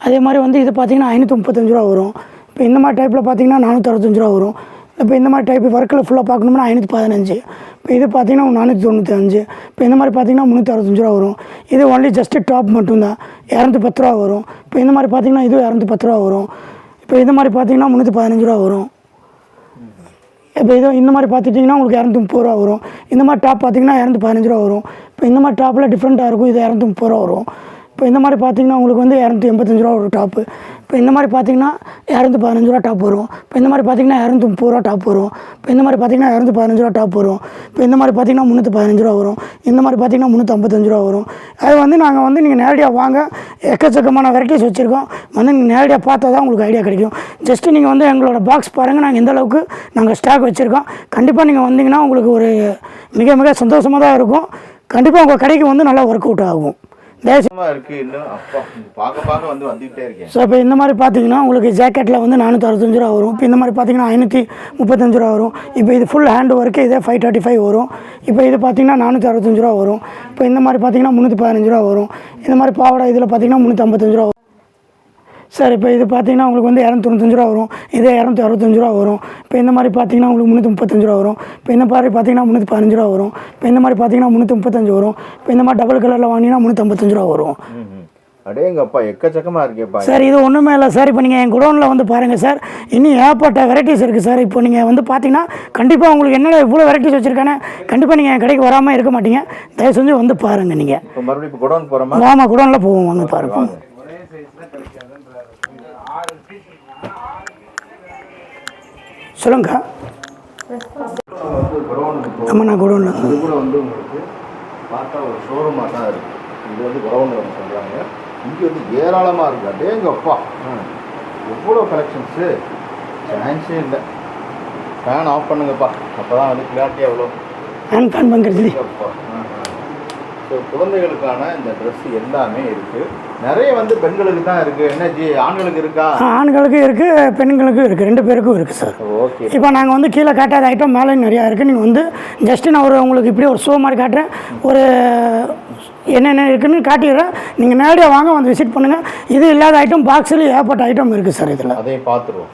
அதே மாதிரி வந்து இது பார்த்தீங்கன்னா ஐநூற்றி முப்பத்தஞ்சு ரூபா வரும் இப்போ இந்த மாதிரி டைப்பில் பார்த்தீங்கன்னா நானூற்றி அறுபத்தஞ்சு ரூபா வரும் இப்போ இந்த மாதிரி டைப் ஒர்க்கில் ஃபுல்லாக பார்க்கணும்னா ஐநூற்றி பதினஞ்சு இப்போ இது பார்த்தீங்கன்னா நானூற்றி தொண்ணூற்றி அஞ்சு இப்போ இந்த மாதிரி பார்த்தீங்கன்னா முந்நூற்றி அறுபத்தஞ்சு ரூபா வரும் இது ஒன்லி ஜஸ்ட்டு டாப் மட்டும்தான் இரநூத்தி பத்து ரூபா வரும் இப்போ இந்த மாதிரி பார்த்தீங்கன்னா இது இரநூத்தி பத்து ரூபா வரும் இப்போ இது மாதிரி பார்த்தீங்கன்னா முந்நூற்றி பதினஞ்சு ரூபா வரும். இப்போ இதோ இந்த மாதிரி பார்த்துட்டிங்கன்னா உங்களுக்கு இரநூத்தி முப்பது ரூபா வரும். இந்த மாதிரி டாப் பார்த்தீங்கன்னா இரநூத்தி பதினஞ்சு ரூபா வரும். இப்போ இந்த மாதிரி டாப்பில் டிஃப்ரெண்ட்டாக இருக்கும் இது இரநூத்தி முப்பது ரூபா வரும். இப்போ இந்த மாதிரி பார்த்தீங்கன்னா உங்களுக்கு வந்து இரநூத்தி எண்பத்தஞ்சு ரூபா ஒரு டாப்பு. இப்போ இந்த மாதிரி பார்த்தீங்கன்னா இரநூத்தி பதினஞ்சு ரூபா டாப் வரும். இப்போ இந்த மாதிரி பார்த்தீங்கன்னா இரநூத்தி முப்பது ரூபா டாப் வரும். இப்போ இந்த மாதிரி பார்த்தீங்கன்னா இரநூத்தி பதினஞ்சு ரூபா டாப் வரும். இப்போ இந்த மாதிரி பார்த்தீங்கன்னா முந்நூற்றி பதினஞ்சு ரூபா வரும். இந்த மாதிரி பார்த்தீங்கன்னா முந்நூற்றி ஐம்பத்தஞ்சு ரூபா வரும். அது வந்து நாங்கள் வந்து நீங்கள் நேரடியாக வாங்க. எக்கச்சக்கமான வெரைட்டிஸ் வச்சுருக்கோம். வந்து நீங்கள் நேரடியாக பார்த்தா தான் உங்களுக்கு ஐடியா கிடைக்கும். ஜஸ்ட்டு நீங்கள் வந்து எங்களோட பாக்ஸ் பாருங்கள் நாங்கள் எந்த அளவுக்கு நாங்கள் ஸ்டாக் வச்சுருக்கோம். கண்டிப்பாக நீங்கள் வந்தீங்கன்னா உங்களுக்கு ஒரு மிக மிக சந்தோஷமாக தான் இருக்கும். கண்டிப்பாக உங்கள் கடைக்கு வந்து நல்லா ஒர்க் அவுட் ஆகும். ஸோ இப்போ இந்த மாதிரி பார்த்தீங்கன்னா உங்களுக்கு ஜாக்கெட்டில் வந்து நானூற்றி அறுபத்தஞ்சு ரூபா வரும். இப்போ இந்த மாதிரி பார்த்தீங்கன்னா ஐநூற்றி முப்பத்தஞ்சு ரூபா வரும். இப்போ இது ஃபுல் ஹேண்ட் ஒர்க்கு இதே ஃபைவ் தேர்ட்டி ஃபைவ் வரும். இப்போ இது பார்த்தீங்கன்னா நானூற்றி அறுபத்தஞ்சு ரூபா வரும். இப்போ இந்த மாதிரி பார்த்தீங்கன்னா முந்நூற்றி பதினஞ்சு ரூபா வரும். இந்த மாதிரி பாவாடை இதில் பார்த்தீங்கன்னா முந்நூற்றி ஐம்பத்தஞ்சு ரூபா வரும் சார் இப்போ இது பார்த்தீங்கன்னா உங்களுக்கு வந்து இரநூத்தொண்ணூத்தஞ்சு ரூபா வரும். இதே இரநூத்தி அறுபத்தஞ்சு ரூபா வரும். இப்போ இந்த மாதிரி பார்த்தீங்கன்னா உங்களுக்கு முந்நூற்றி முப்பத்தஞ்சு ரூபா வரும். இப்போ இந்த மாதிரி பார்த்தீங்கன்னா முந்நூற்றி பதினஞ்சு ரூபா வரும். இப்போ இந்த மாதிரி பார்த்தீங்கன்னா முந்நூற்றி முப்பத்தஞ்சு வரும். இப்போ இந்த மாதிரி டபுள் கலரில் வாங்கினீங்கன்னா முந்நூற்றம்பத்தஞ்சு ரூபா வரும். அடேங்கப்பா எக்கச்சக்கமா இருக்கேப்பா சார் இது ஒன்றுமே இல்லை சார். இப்போ நீங்கள் என் குடோனில் வந்து பாருங்கள் சார். இன்னும் ஏகப்பட்ட வெரைட்டிஸ் இருக்குது சார். இப்போ நீங்கள் வந்து பார்த்தீங்கன்னா கண்டிப்பாக உங்களுக்கு என்னென்ன இவ்வளோ வெரைட்டிஸ் வச்சுருக்கானே? கண்டிப்பாக நீங்கள் என் கடைக்கு வராமல் இருக்க மாட்டீங்க. தயவு செஞ்சு வந்து பாருங்கள் நீங்கள் இப்போ மறுபடியும் இப்போ குடோன் போகிறோமா வாமா குடோனில் போவோம். வாங்க பாருங்க. சொல்லுங்கக்கா ஆமாம் நான் குடோனில் இது கூட வந்து உங்களுக்கு பார்த்தா ஒரு ஷோரூமாக தான் இருக்கு. இது வந்து குடோன் சொல்கிறாங்க இங்கே வந்து ஏராளமாக இருக்கு. அடேங்கப்பா எவ்வளோ கலெக்ஷன்ஸு சான்ஸே இல்லை. ஃபேன் ஆஃப் பண்ணுங்கப்பா. அப்போ தான் வந்து கிளாரிட்டி எவ்வளோ ஹேண்ட் ஃபேன் பண்ணுறது ஸோ குழந்தைகளுக்கான இந்த ட்ரெஸ் எல்லாமே இருக்கு. நிறைய வந்து பெண்களுக்கு தான் இருக்கு. என்ன ஜி ஆண்களுக்கு இருக்கா? ஆண்களுக்கும் இருக்குது பெண்களுக்கும் இருக்குது ரெண்டு பேருக்கும் இருக்குது சார் ஓகே. இப்போ நாங்கள் வந்து கீழே காட்டாத ஐட்டம் மேலே நிறையா இருக்குது நீங்கள் வந்து ஜஸ்ட்டு நான் ஒரு உங்களுக்கு இப்படி ஒரு ஷோ மாதிரி காட்டுறேன். ஒரு என்னென்ன இருக்குன்னு காட்டிடுறேன். நீங்கள் நேரடியாக வாங்க வந்து விசிட் பண்ணுங்கள் இது இல்லாத ஐட்டம் பாக்ஸில் ஏகப்பட்ட ஐட்டம் இருக்குது சார் இதில். அதையும் பார்த்துருவோம்.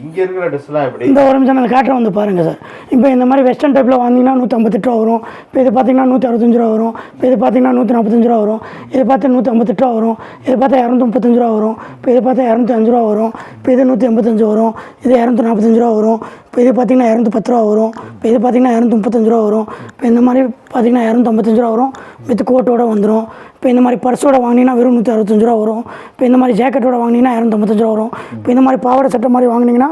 இங்கே இருக்கிற ட்ரெஸ்லாம் எப்படி? இந்த ஒரு நிமிஷம் நான் காட்டுறேன் வந்து பாருங்கள் சார் இப்போ இந்த மாதிரி வெஸ்டர்ன் டைப்பில் வாங்கினீங்கன்னா நூற்றம்பத்தெட்டு ரூபா வரும். இப்போ இது பார்த்தீங்கன்னா நூற்றி அறுபத்தஞ்சு ரூபா வரும். இப்போ இது பார்த்தீங்கன்னா நூற்றி நாற்பத்தஞ்சு ரூபா வரும். இது பார்த்து நூற்றி ஐம்பத்தெட்டு ரூபா வரும். இது பார்த்தா இரநூத்தி முப்பத்தஞ்சு ரூபா வரும். இப்போ இது பார்த்தா இரநூத்தி அஞ்சு ரூபா வரும். இப்போ இது நூற்றி எண்பத்தஞ்சு வரும். இது இரநூத்தி நாற்பத்தஞ்சு ரூபா வரும். இப்போ இது பார்த்தீங்கன்னா இரநூத்தி பத்து ரூபா வரும். இப்போ இது பார்த்தீங்கன்னா இரநூத்தி முப்பத்தஞ்சு ரூபா வரும். இப்போ இந்த மாதிரி பார்த்தீங்கன்னா இரநூத்தி ஐம்பத்தஞ்சு ரூபா வரும். வித் கோட்டோட வந்துடும் இப்போ இந்த மாதிரி பர்ஸோட வாங்கினீங்கன்னா வெறும் நூற்றி அறுபத்தஞ்சு ரூபா வரும். இப்போ இந்த மாதிரி ஜாக்கெட்டோட வாங்கினீங்கன்னா இரநூத்தம்பத்தஞ்சு ரூபா வரும். இப்போ இந்த மாதிரி பாவாடை சட்டை மாதிரி வாங்கினீங்கன்னா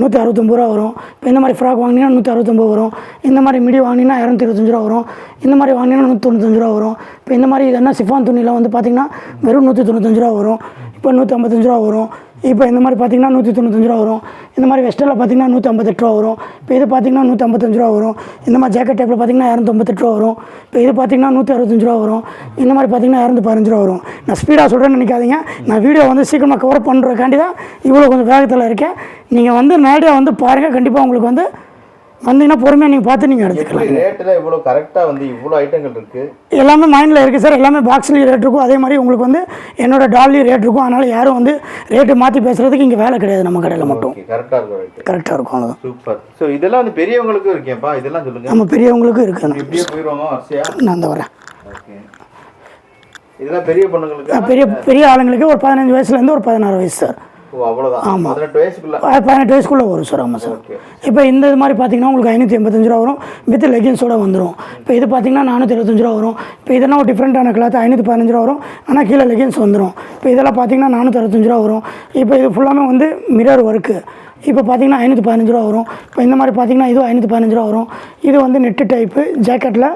நூற்றி அறுபத்தொம்பது ரூபா வரும். இப்போ இந்த மாதிரி ஃப்ராக் வாங்கினீங்கன்னா நூற்றி அறுபத்தொம்பது வரும். இந்த மாதிரி மிடி வாங்கினீங்கன்னா இரநூத்தி இருபத்தஞ்சு ரூபா வரும். இந்த மாதிரி வாங்கினீங்கன்னா நூற்றி தொண்ணூத்தஞ்சு ரூபா வரும். இப்போ இந்த மாதிரி இதெல்லாம் சிஃபான் துணியில் வந்து பார்த்திங்கன்னா வெறும் நூற்றி தொண்ணூத்தஞ்சு ரூபா வரும். இப்போ நூற்றி ஐம்பத்தஞ்சு ரூபா வரும். இப்போ இந்த மாதிரி பார்த்தீங்கன்னா நூற்றி தொண்ணூத்தஞ்சு ரூபா வரும். இந்த மாதிரி வெஸ்டனில் பார்த்தீங்கன்னா நூற்றி ஐம்பத்தெட்டு ரூபா வரும். இப்போ இது பார்த்தீங்கன்னா நூற்றி ஐம்பத்தஞ்சு ரூபா வரும். இந்த மாதிரி ஜாக்கெட் டைப்பில் பார்த்தீங்கன்னா இரநூத்தம்பத்தெட்டு ரூபா வரும். இப்போ இது பார்த்தீங்கன்னா நூற்றி அறுபத்தஞ்சு ரூபா வரும். இந்த மாதிரி பார்த்தீங்கன்னா இரநூத்தி பதினஞ்சு ரூபா வரும். நான் ஸ்பீடாக சொல்கிறேன்னு நினைக்காதீங்க. நான் வீடியோ வந்து சீக்கிரமாக கவர் பண்ணுறதுக்காண்டி தான் இவ்வளோ கொஞ்சம் வேகத்தில் இருக்கேன். நீங்கள் வந்து நேரடியாக வந்து பாருங்கள் கண்டிப்பாக உங்களுக்கு வந்து வந்தீங்கன்னா பொறுமையாக நீங்கள் பார்த்து நீங்கள் எடுத்துக்கலாம். ரேட்டில் இவ்வளோ கரெக்டாக வந்து இவ்வளோ ஐட்டங்கள் இருக்கு? எல்லாமே மைண்டில் இருக்குது சார். எல்லாமே பாக்ஸ்லேயும் ரேட் இருக்கும். அதே மாதிரி உங்களுக்கு வந்து என்னோட டால்லையும் ரேட் இருக்கும். அதனால் யாரும் வந்து ரேட்டு மாற்றி பேசுகிறதுக்கு இங்கே வேலை கிடையாது நம்ம கடையில் மட்டும். கரெக்டாக இருக்கும் கரெக்டாக இருக்கும் அவ்வளோதான் சூப்பர் ஸோ இதெல்லாம் வந்து பெரியவங்களுக்கும் இருக்கேன்ப்பா. இதெல்லாம் சொல்லுங்க. நம்ம பெரியவங்களுக்கும் இருக்குது வரிசையா? நான் அந்த வரேன். இதெல்லாம் பெரிய பொண்ணுங்களுக்கு பெரிய பெரிய ஆளுங்களுக்கு ஒரு பதினஞ்சு வயசுலேருந்து ஒரு பதினாறு வயசு சார். அவ்வளோதான் பதினெட்டு வயசுக்குள்ள. வரும் சார் ஆமாம் சார். இப்போ இந்த இது மாதிரி பார்த்தீங்கன்னா உங்களுக்கு ஐநூற்றி எண்பத்தஞ்சு ரூபா வரும். வித் லெகின்ஸோட வந்துடும் இப்போ இது பார்த்தீங்கன்னா நானூற்றி எழுபத்தஞ்சு ரூபா வரும். இப்போ இதெல்லாம் ஒரு டிஃப்ரெண்ட்டான கிளாத் ஐநூற்றி பதினஞ்சு ரூபா வரும். ஆனால் கீழே லெகின்ஸ் வந்துடும் இப்போ இதெல்லாம் பார்த்தீங்கன்னா நானூற்றி அறுபத்தஞ்சு ரூபா வரும். இப்போ இது ஃபுல்லாமே வந்து மிரர் ஒர்க்கு இப்போ பார்த்தீங்கன்னா ஐநூற்றி பதினஞ்சு ரூபா வரும். இப்போ இந்த மாதிரி பார்த்தீங்கன்னா இதுவும் ஐநூற்றி பதினஞ்சு ரூபா வரும். இது வந்து நெட்டு டைப்பு ஜாக்கெட்டில்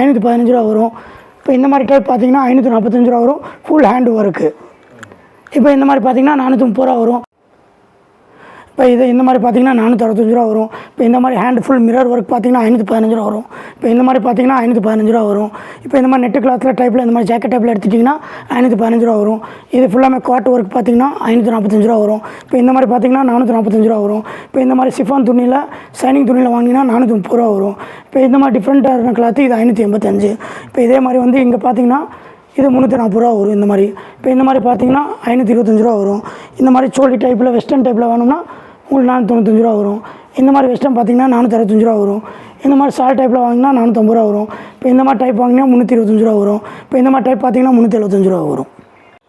ஐநூற்றி பதினஞ்சு ரூபா வரும். இப்போ இந்த மாதிரி டைப் பார்த்தீங்கன்னா ஐநூற்றி நாற்பத்தஞ்சு ரூபா வரும். ஃபுல் ஹேண்ட் ஒர்க்கு இப்போ இந்த மாதிரி பார்த்தீங்கன்னா நானூற்றி முப்பது ரூபா வரும். இப்போ இது இந்த மாதிரி பார்த்தீங்கன்னா நானூற்றி அறுபத்தஞ்சு ரூபா வரும். இப்போ இந்த மாதிரி ஹேண்ட் ஃபுல் மிரர் ஒர்க் பார்த்தீங்கன்னா ஐநூற்றி பதினஞ்சு ரூபா வரும். இப்போ இந்த மாதிரி பார்த்தீங்கன்னா ஐநூற்றி பதினஞ்சு ரூபா வரும். இப்போ இந்த மாதிரி நெட்டு கிளாத்தில் டைப்பில் இந்த மாதிரி ஜாக்கெட் டைப்பில் எடுத்துட்டிங்கன்னா ஐநூற்றி பதினஞ்சு ரூபா வரும். இது ஃபுல்லாமே காட் ஒர்க் பார்த்தீங்கன்னா ஐநூற்றி நாற்பத்தஞ்சு ரூபா வரும். இப்போ இந்த மாதிரி பார்த்தீங்கன்னா நானூற்றி நாற்பத்தஞ்சு ரூபா வரும். இப்போ இந்த மாதிரி சிஃபான் துணியில் சைனிங் துணியில் வாங்கினா நானூற்றி முப்பது ரூபா வரும். இப்போ இந்த மாதிரி டிஃப்ரெண்ட்டாக இருக்கிற கிளாத்து இது ஐநூற்றி எண்பத்தஞ்சு இப்போ இதே மாதிரி வந்து இங்கே பார்த்தீங்கன்னா இது முந்நூற்றி நாற்பது ரூபா வரும் இந்த மாதிரி. இப்போ இந்த மாதிரி பார்த்தீங்கன்னா ஐநூற்றி இருபத்தஞ்சி ரூபா வரும். இந்த மாதிரி சோழி டைப்பில் வெஸ்டர்ன் டைப்பில் வேணும்னா உங்களுக்கு நானூற்றி தொண்ணூத்தஞ்சு ரூபா வரும். இந்த மாதிரி வெஸ்டர்ன் பார்த்தீங்கன்னா நானூற்றி அறுபத்தஞ்சு ரூபா வரும். இந்த மாதிரி சால் டைப்பில் வாங்கினா நானூற்றம்பது ரூபா வரும். இப்போ இந்த மாதிரி டைப் வாங்கினா முந்நூற்றி இருபத்தஞ்சு ரூபா வரும். இப்போ இந்த மாதிரி டைப் பார்த்தீங்கன்னா முந்நூற்றி எழுபத்தஞ்சு ரூபா வரும்.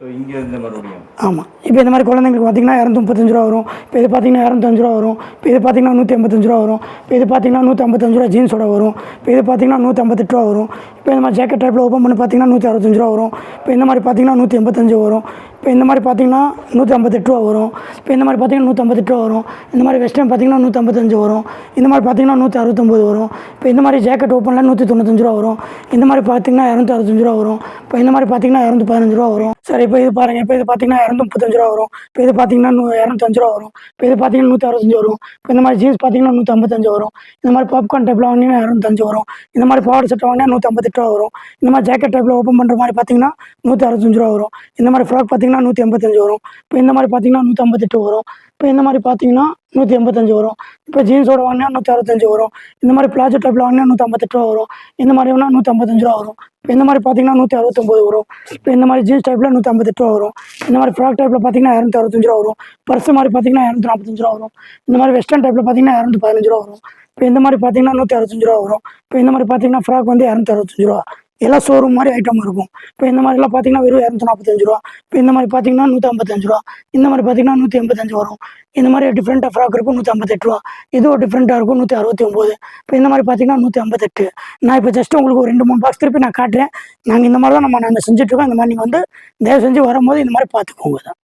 இங்கே மறுபடியும் ஆமாம் இப்போ இந்த மாதிரி குழந்தைங்களுக்கு பார்த்தீங்கன்னா இரநூத்தி முப்பத்தஞ்சு ரூபா வரும் இப்போ இது பார்த்தீங்கன்னா இரநூத்தஞ்சு ரூபா வரும் இப்போ இது பார்த்தீங்கன்னா நூற்றி ஐம்பத்தஞ்சு ரூபா வரும் இப்போ இது பார்த்தீங்கன்னா நூற்றி ஐம்பத்தஞ்சு ரூபா ஜீன்ஸோட வரும் இப்போ இது பார்த்தீங்கன்னா நூற்றி ஐம்பத்தெட்டு ரூபா வரும் இப்போ இந்த மாதிரி ஜாக்கெட் டைப்பில் ஓப்பன் பண்ணி பார்த்தீங்கன்னா நூற்றி அறுபத்தஞ்சு ரூபா வரும் இப்போ இந்த மாதிரி பார்த்தீங்கன்னா நூற்றி எண்பத்தஞ்சு வரும் இப்போ இந்த மாதிரி பார்த்தீங்கன்னா நூற்றி ஐம்பத்தெட்டு ரூபா வரும் இப்போ இந்த மாதிரி பார்த்தீங்கன்னா நூற்றி ஐம்பத்தெட்டு ரூபா வரும் இந்த மாதிரி வெஸ்டர்ன் பார்த்தீங்கன்னா நூற்றி ஐம்பத்தஞ்சு வரும் இந்த மாதிரி பார்த்தீங்கன்னா நூற்றி அறுபத்தொம்போது வரும் இப்போ இந்த மாதிரி ஜாக்கெட் ஓப்பனில் நூற்றி தொண்ணூத்தஞ்சு ரூபா வரும் இந்த மாதிரி பார்த்தீங்கன்னா இரநூத்தி அறுபத்தஞ்சு ரூபா வரும் இப்போ இந்த மாதிரி பார்த்தீங்கன்னா இரநூத்தி பதினஞ்சு ரூபா வரும் சரி இப்போ இது பாருங்கள் இப்போ இது பார்த்தீங்கன்னா இரநூத்தி முப்பத்தஞ்சு ரூபா வரும். இப்போ இது பார்த்தீங்கன்னா நூ இரநூத்தஞ்சு ரூபா வரும். இப்போ இது பார்த்தீங்கன்னா நூற்றி அறுபத்தஞ்சு வரும். இப்போ இந்த மாதிரி ஜீன்ஸ் பார்த்தீங்கன்னா நூற்றி ஐம்பத்தஞ்சு வரும். இந்த மாதிரி பாப்கார்ன் டைப்பில் வாங்கினீங்கன்னா இரநூத்தஞ்சு வரும். இந்த மாதிரி பாவாடை சட்டை வாங்கினா நூற்றி ஐம்பத்தெட்டு ரூபா வரும். இந்த மாதிரி ஜாக்கெட் டைப்பில் ஓப்பன் பண்ணுற மாதிரி பார்த்தீங்கன்னா நூற்றி அறுபத்தஞ்சு ரூபா வரும். இந்த மாதிரி ஃப்ராக் பார்த்தீங்கன்னா பார்த்தீங்கன்னா நூற்றி எண்பத்தஞ்சு வரும். இப்போ இந்த மாதிரி பார்த்தீங்கன்னா நூற்றி ஐம்பத்தெட்டு வரும். இப்போ இந்த மாதிரி பார்த்தீங்கன்னா நூற்றி எண்பத்தஞ்சு வரும். இப்போ ஜீன்ஸோட வாங்கினா நூற்றி அறுபத்தஞ்சு வரும். இந்த மாதிரி பிளாஜோ டைப்பில் வாங்கினா நூற்றி ஐம்பத்தெட்டு ரூபா வரும். இந்த மாதிரி வேணால் நூற்றி ஐம்பத்தஞ்சு ரூபா வரும். இப்போ இந்த மாதிரி பார்த்தீங்கன்னா நூற்றி அறுபத்தொம்போது வரும். இப்போ இந்த மாதிரி ஜீன்ஸ் டைப்பில் நூற்றி ஐம்பத்தெட்டு ரூபா வரும். இந்த மாதிரி ஃப்ராக் டைப்பில் பார்த்தீங்கன்னா இரநூத்தி அறுபத்தஞ்சு ரூபா வரும். பர்ஸ் மாதிரி பார்த்தீங்கன்னா இரநூத்தி நாற்பத்தஞ்சு ரூபா வரும். இந்த மாதிரி வெஸ்டர்ன் டைப்பில் பார்த்தீங்கன்னா இரநூத்தி பதினஞ்சு ரூபா வரும். இப்போ இந்த மாதிரி பார்த்தீங்கன்னா நூற்றி அறுபத்தஞ்சு ரூபா வரும். இப்போ இந்த மாதிரி பார்த்தீங்கன்னா ஃப்ராக் வந்து இரநூத்தி அறுபத்தஞ்சு ரூபா. எல்லாம் ஷோரூம் மாதிரி ஐட்டம் இருக்கும். இப்போ இந்த மாதிரிலாம் பார்த்தீங்கன்னா வெறும் இரநூத்தி நாற்பத்தஞ்சு ரூபா. இப்போ இந்த மாதிரி பார்த்தீங்கன்னா நூற்றி ஐம்பத்தஞ்சு ரூபா. இந்த மாதிரி பார்த்தீங்கன்னா நூற்றி எண்பத்தஞ்சு வரும். இந்த மாதிரி டிஃப்ரெண்ட்டாக ஃப்ராக் இருக்கும் நூற்றி ஐம்பத்தெட்டு ரூபா. இது ஒரு டிஃப்ரெண்ட்டாக இருக்கும் நூற்றி அறுபத்தி ஒம்பது இப்போ இந்த மாதிரி பார்த்தீங்கன்னா நூற்றி ஐம்பத்தெட்டு. நான் இப்போ ஜஸ்ட் உங்களுக்கு ஒரு ரெண்டு மூணு பாக்ஸ் திருப்பி நான் காட்டுறேன். நாங்கள் இந்த மாதிரி தான் நம்ம நாங்கள் செஞ்சுட்ருக்கோம் இந்த மாதிரி நீங்கள் வந்து தயவு செஞ்சு வரும்போது இந்த மாதிரி பார்த்துக்கோங்க தான்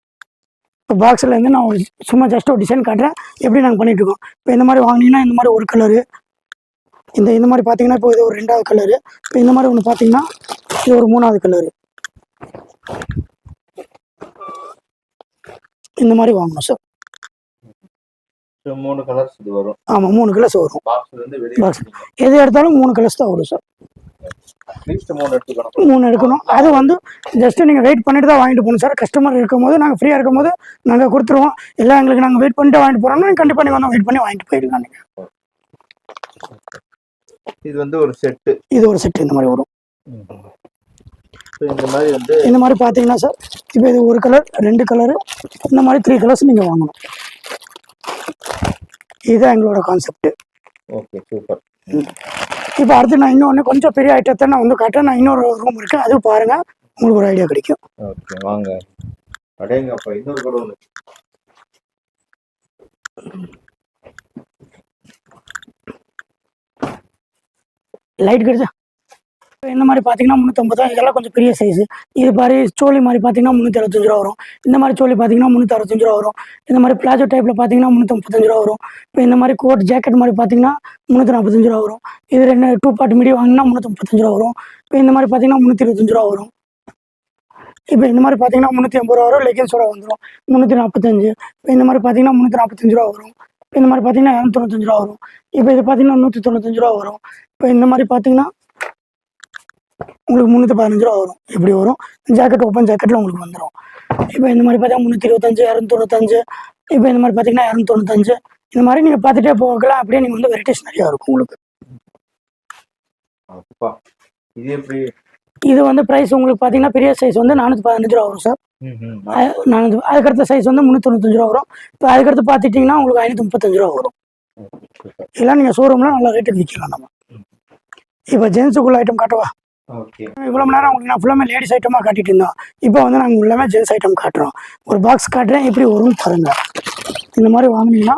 இப்போ பாக்ஸில் இருந்து நான் ஒரு சும்மா ஜஸ்ட் ஒரு டிசைன் காட்டுறேன். எப்படி நாங்கள் பண்ணிகிட்ருக்கோம் இப்போ இந்த மாதிரி வாங்கினீங்கன்னா இந்த மாதிரி ஒரு கலரு இந்த இந்த மாதிரி பார்த்தீங்கன்னா இப்போ இது ஒரு ரெண்டாவது கலரு இப்போ இந்த மாதிரி ஒன்று பார்த்தீங்கன்னா இது ஒரு மூணாவது கலரு இந்த மாதிரி வாங்கணும் சார் மூணு கலர்ஸ் வரும். ஆமாம் மூணு கலர்ஸ் வரும். பாக்ஸ் எது எடுத்தாலும் மூணு கலர்ஸ் தான் வரும் சார் மூணு எடுக்கணும். அது வந்து ஜஸ்ட் நீங்கள் வெயிட் பண்ணிட்டு தான் வாங்கிட்டு போகணும் சார் கஸ்டமர் இருக்கும்போது நாங்கள் ஃப்ரீயாக இருக்கும்போது நாங்கள் கொடுத்துருவோம். எல்லாம் எங்களுக்கு நாங்கள் வெயிட் பண்ணிட்டு வாங்கிட்டு போகிறோம்னா கண்டிப்பாக நீங்கள் வந்து வெயிட் பண்ணி வாங்கிட்டு போயிடலாம் நீங்கள் இது வந்து ஒரு செட்டு. இது ஒரு செட் இந்த மாதிரி வரும். இந்த மாதிரி வந்து இந்த மாதிரி பார்த்தீங்கன்னா சார் இப்போ இது ஒரு கலர் ரெண்டு கலரு இந்த மாதிரி த்ரீ கலர்ஸ் நீங்கள் வாங்கணும். இதுதான் எங்களோட கான்செப்ட் ஓகே சூப்பர் இப்போ அடுத்து நான் இன்னொன்று கொஞ்சம் பெரிய ஐட்டத்தை நான் வந்து காட்டுறேன். நான் இன்னொரு ரூம் இருக்கு. அது பாருங்க. உங்களுக்கு ஒரு ஐடியா கிடைக்கும். ஓகே வாங்க. அடேங்கப்பா இன்னொரு கூட லைட் கிடைச்சா இப்போ இந்த மாதிரி பார்த்தீங்கன்னா முந்நூற்றம்பது ரூபா இதெல்லாம் கொஞ்சம் பெரிய சைஸ் இது மாதிரி சோழி மாதிரி பார்த்தீங்கன்னா முந்நூற்றி அறுபத்தஞ்சு ரூபா வரும். இந்த மாதிரி சோழி பார்த்தீங்கன்னா முந்நூற்றி அறுபத்தஞ்சு ரூபா வரும். இந்த மாதிரி பிளாஜோ டைப்பில் பார்த்தீங்கன்னா முந்நூற்றி முப்பத்தஞ்சு ரூபா வரும். இப்போ இந்த மாதிரி கோட் ஜாக்கெட் மாதிரி பார்த்தீங்கன்னா முந்நூற்றி நாற்பத்தஞ்சு ரூபா வரும். இது ரெண்டு டூ பார்ட் மீடியம் வாங்கினா முந்நூற்றி முப்பத்தஞ்சு ரூபா வரும். இப்போ இந்த மாதிரி பார்த்தீங்கன்னா முந்நூற்றி இருபத்தஞ்சு ரூபா வரும். இப்போ இந்த மாதிரி பார்த்தீங்கன்னா முந்நூற்றி ஐம்பது ரூபா வரும். லெகின்ஸோட வந்துடும் முந்நூற்றி நாற்பத்தஞ்சு இப்போ இந்த மாதிரி பார்த்தீங்கன்னா முந்நூற்றி நாற்பத்தஞ்சு ரூபா வரும். இந்த மாதிரி பார்த்தீங்கன்னா இரநூத்தொண்ணூத்தஞ்சு ரூபா வரும். இப்போ இது பார்த்தீங்கன்னா நூற்றி தொண்ணூத்தஞ்சு ரூபா வரும். இப்போ இந்த மாதிரி பார்த்தீங்கன்னா உங்களுக்கு முந்நூற்றி பதினஞ்சு ரூபா வரும். இப்படி வரும். ஜாக்கெட் ஓப்பன் ஜாக்கெட்டில் உங்களுக்கு வந்துடும் இப்போ இந்த மாதிரி பார்த்தீங்கன்னா முந்நூற்றி இருபத்தஞ்சு இரநூத்தொண்ணூத்தஞ்சு இப்போ இந்த மாதிரி பார்த்தீங்கன்னா இரநூத்தொண்ணூத்தஞ்சு இந்த மாதிரி நீங்கள் பார்த்துட்டே போகலாம். அப்படியே நீங்கள் வந்து வெரைட்டிஸ் நிறையா இருக்கும் உங்களுக்கு. இது எப்படி? இது வந்து ப்ரைஸ் உங்களுக்கு பார்த்தீங்கன்னா பெரிய சைஸ் வந்து நானூற்றி பதினஞ்சு ரூபா வரும் சார். நானூற்றி அதுக்கடுத்த சைஸ் வந்து முந்நூற்றி ரூபா வரும். இப்போ அதுக்கடுத்து பார்த்துட்டிங்கன்னா உங்களுக்கு ஐநூற்றி முப்பத்தஞ்சு ரூபா வரும். இதெல்லாம் நீங்கள் ஷோரூமில் நல்ல ரேட்டுக்கு விற்கலாம் நம்ம. இப்போ ஜென்ஸுக்குள்ள ஐட்டம் காட்டவா? ஓகே இவ்வளோ மணி நேரம் உங்களுக்கு நான் ஃபுல்லாமே லேடிஸ் ஐட்டமாக காட்டிட்டு இருந்தோம் இப்போ வந்து நாங்கள் எல்லாமே ஜென்ஸ் ஐட்டம் காட்டுறோம். ஒரு பாக்ஸ் காட்டுறேன் எப்படி வரும்னு பாருங்க. இந்த மாதிரி வாங்குனீங்கன்னா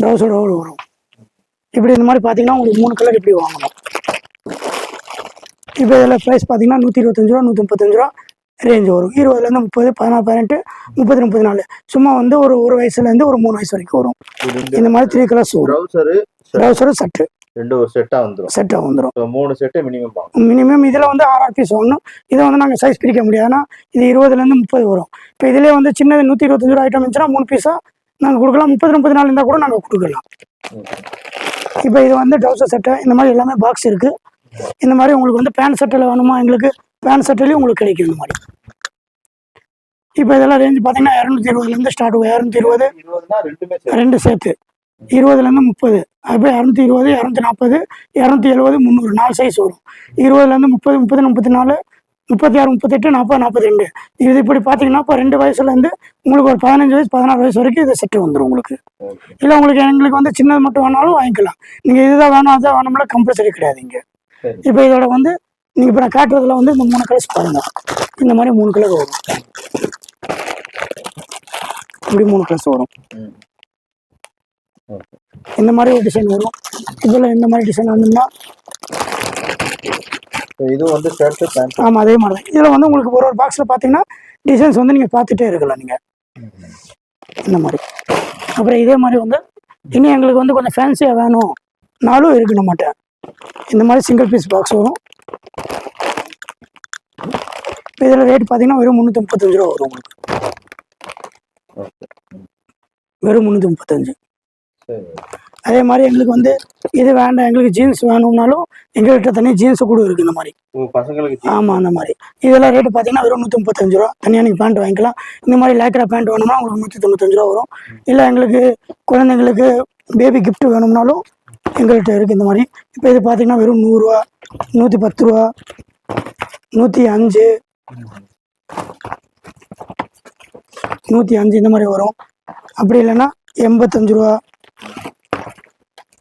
ட்ரௌசரோட வரும். இப்படி இந்த மாதிரி பார்த்தீங்கன்னா உங்களுக்கு மூணு கலர் இப்படி வாங்கணும். இப்போ இதில் ப்ரைஸ் பார்த்தீங்கன்னா நூற்றி இருபத்தஞ்சு ரூபா நூற்றி முப்பத்தஞ்சு ரூபா. ரேஞ்ச் வரும் இருபதுலேருந்து முப்பது பதினாறு பதினெட்டு முப்பது முப்பத்தி நாலு சும்மா வந்து ஒரு ஒரு வயசுலேருந்து ஒரு மூணு வயசு வரைக்கும் வரும். இந்த மாதிரி த்ரீ கலர்ஸ் வரும். ட்ரௌசரு செட்டு ரெண்டு ஒரு செட்டா வந்துரும். செட்டாக வந்துடும் மூணு செட்டு மினிமம் மினிமம் இதில் வந்து ஆறாறு பீஸ் வாங்கணும். இதை வந்து நாங்கள் சைஸ் பிரிக்க முடியாது. ஏன்னா இது இருபதுலேருந்து முப்பது வரும். இப்போ இதிலே வந்து சின்னது நூற்றி இருபத்தஞ்சு ரூபா ஐட்டம் இருந்துச்சுன்னா மூணு பீஸாக நாங்கள் கொடுக்கலாம். முப்பது முப்பது நாள் இருந்தால் கூட நாங்கள் கொடுக்கலாம். இப்போ இது வந்து ட்ரௌசர் சட்டை இந்த மாதிரி எல்லாமே பாக்ஸ் இருக்குது இந்த மாதிரி உங்களுக்கு வந்து பேண்ட் சட்டையில் வேணுமா? எங்களுக்கு பேண்ட் சட்டையிலையும் உங்களுக்கு கிடைக்கும் இந்த மாதிரி. இப்போ இதெல்லாம் ரேஞ்ச் பார்த்தீங்கன்னா இரநூத்தி இருபதுலேருந்து ஸ்டார்ட் ஆகும். இரநூத்தி இருபது ரெண்டு சேர்த்து. இருபதுலேருந்து முப்பது. அப்போ இரநூத்தி இருபது இரநூத்தி நாற்பது இரநூத்தி எழுபது முந்நூறு. நாலு சைஸ் வரும். இருபதுலேருந்து முப்பது முப்பது முப்பத்தி நாலு முப்பத்தி ஆறு முப்பத்தெட்டு நாற்பது நாற்பத்தி ரெண்டு இது இப்படி பார்த்தீங்கன்னா இப்போ ரெண்டு வயசுலேருந்து உங்களுக்கு ஒரு பதினஞ்சு வயசு பதினாறு வயசு வரைக்கும் இது செட்டு வந்துடும் உங்களுக்கு. இல்லை உங்களுக்கு எங்களுக்கு வந்து சின்னது மட்டும் வேணாலும் வாங்கிக்கலாம். நீங்கள் இதுதான் வேணும் அதுதான் வேணும்ல கம்பல்சரி கிடையாது இங்கே. இப்போ இதோட வந்து நீங்கள் இப்போ நான் காட்டுறதுல வந்து இந்த மூணு கலர்ஸ் பாருங்கள் இந்த மாதிரி மூணு கலர் வரும். இப்படி மூணு கலர்ஸ் வரும். இந்த மாதிரி ஒரு டிசைன் வரும். இதில் இந்த மாதிரி டிசைன் வந்தோம்னா இது வந்து ஷர்ட்டு பேண்ட் ஆமாம் அதே மாதிரி தான் இதில் வந்து உங்களுக்கு ஒரு ஒரு பாக்ஸில் பார்த்தீங்கன்னா டிசைன்ஸ் வந்து நீங்கள் பார்த்துட்டே இருக்கலாம் நீங்கள் இந்த மாதிரி. அப்புறம் இதே மாதிரி வந்து இன்னும் எங்களுக்கு வந்து கொஞ்சம் ஃபேன்சியாக வேணும். நாளும் இருக்கு நம்மகிட்ட. இந்த மாதிரி சிங்கிள் பீஸ் பாக்ஸ் வரும். இதில் ரேட் பார்த்தீங்கன்னா வெறும் முந்நூற்றி முப்பத்தஞ்சு ரூபா வரும் உங்களுக்கு. வெறும் முந்நூற்றி முப்பத்தஞ்சு. அதே மாதிரி எங்களுக்கு வந்து இது வேண்டாம் எங்களுக்கு ஜீன்ஸ் வேணும்னாலும் எங்கள்கிட்ட தனி ஜீன்ஸு கூட இருக்குது இந்த மாதிரி. பசங்களுக்கு ஆமாம் அந்த மாதிரி. இதெல்லாம் ரேட்டு பார்த்தீங்கன்னா வெறும் நூற்றி முப்பத்தஞ்சு ரூபா. தனியாக நீங்கள் பேண்ட் வாங்கிக்கலாம். இந்த மாதிரி லேக்ரா பேண்ட் வேணும்னா உங்களுக்கு நூற்றி தொண்ணூத்தஞ்சு ரூபா வரும். இல்லை எங்களுக்கு குழந்தைங்களுக்கு பேபி gift வேணும்னாலும் எங்கள்கிட்ட இருக்குது இந்த மாதிரி. இப்போ இது பார்த்தீங்கன்னா வெறும் நூறுரூவா நூற்றி பத்து ரூபா நூற்றி அஞ்சு. நூற்றி அஞ்சு இந்த மாதிரி வரும். அப்படி இல்லைன்னா எண்பத்தஞ்சு ரூபா.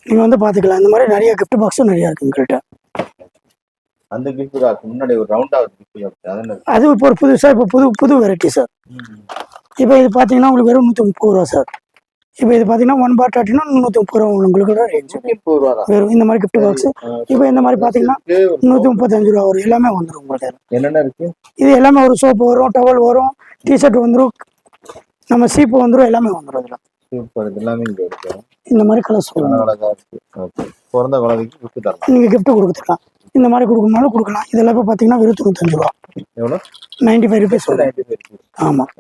நீங்கள் வந்து பார்த்துக்கலாம் இந்த மாதிரி நிறைய gift பாக்ஸும் நிறையா இருக்குது எங்கள்கிட்ட அந்த கிஃப்ட் முன்னாடி ஒரு ரவுண்டா ஒரு கிஃப்ட் அது இப்போ ஒரு புதுசாக இப்போ புது புது வெரைட்டி சார் இப்போ இது பார்த்தீங்கன்னா உங்களுக்கு வெறும் நூற்றி முப்பது ரூபா சார் இப்போ இது பார்த்தீங்கன்னா ஒன் பார் டாட்டினா நூற்றி முப்பது ரூபா உங்களுக்கு ரேஞ்ச் வெறும் இந்த மாதிரி gift பாக்ஸ் இப்போ இந்த மாதிரி பார்த்தீங்கன்னா நூற்றி முப்பத்தஞ்சு ரூபா வரும். எல்லாமே வந்துடும் உங்களுக்கு. என்னென்ன இருக்கு? இது எல்லாமே ஒரு சோப்பு வரும் டவல் வரும் டிஷர்ட் வந்துடும் நம்ம சீப்பு வந்துடும் எல்லாமே வந்துடும் இதில். சூப்பர் இது எல்லாமே இங்க இருக்கு. இந்த மாதிரி கலர்ஸ் வரும் அழகா இருக்கு. ஓகே. பிறந்த குழந்தைக்கு கிஃப்ட் தரலாம். நீங்கள் gift கொடுத்துக்கலாம். இந்த மாதிரி கொடுக்கணும்னாலும் கொடுக்கலாம். இதெல்லாம் இப்போ பார்த்தீங்கன்னா வெறும் தொண்ணூத்தஞ்சு ரூபா. எவ்வளோ? நைன்டி ஃபைவ் ருபீஸ் ஆமாம்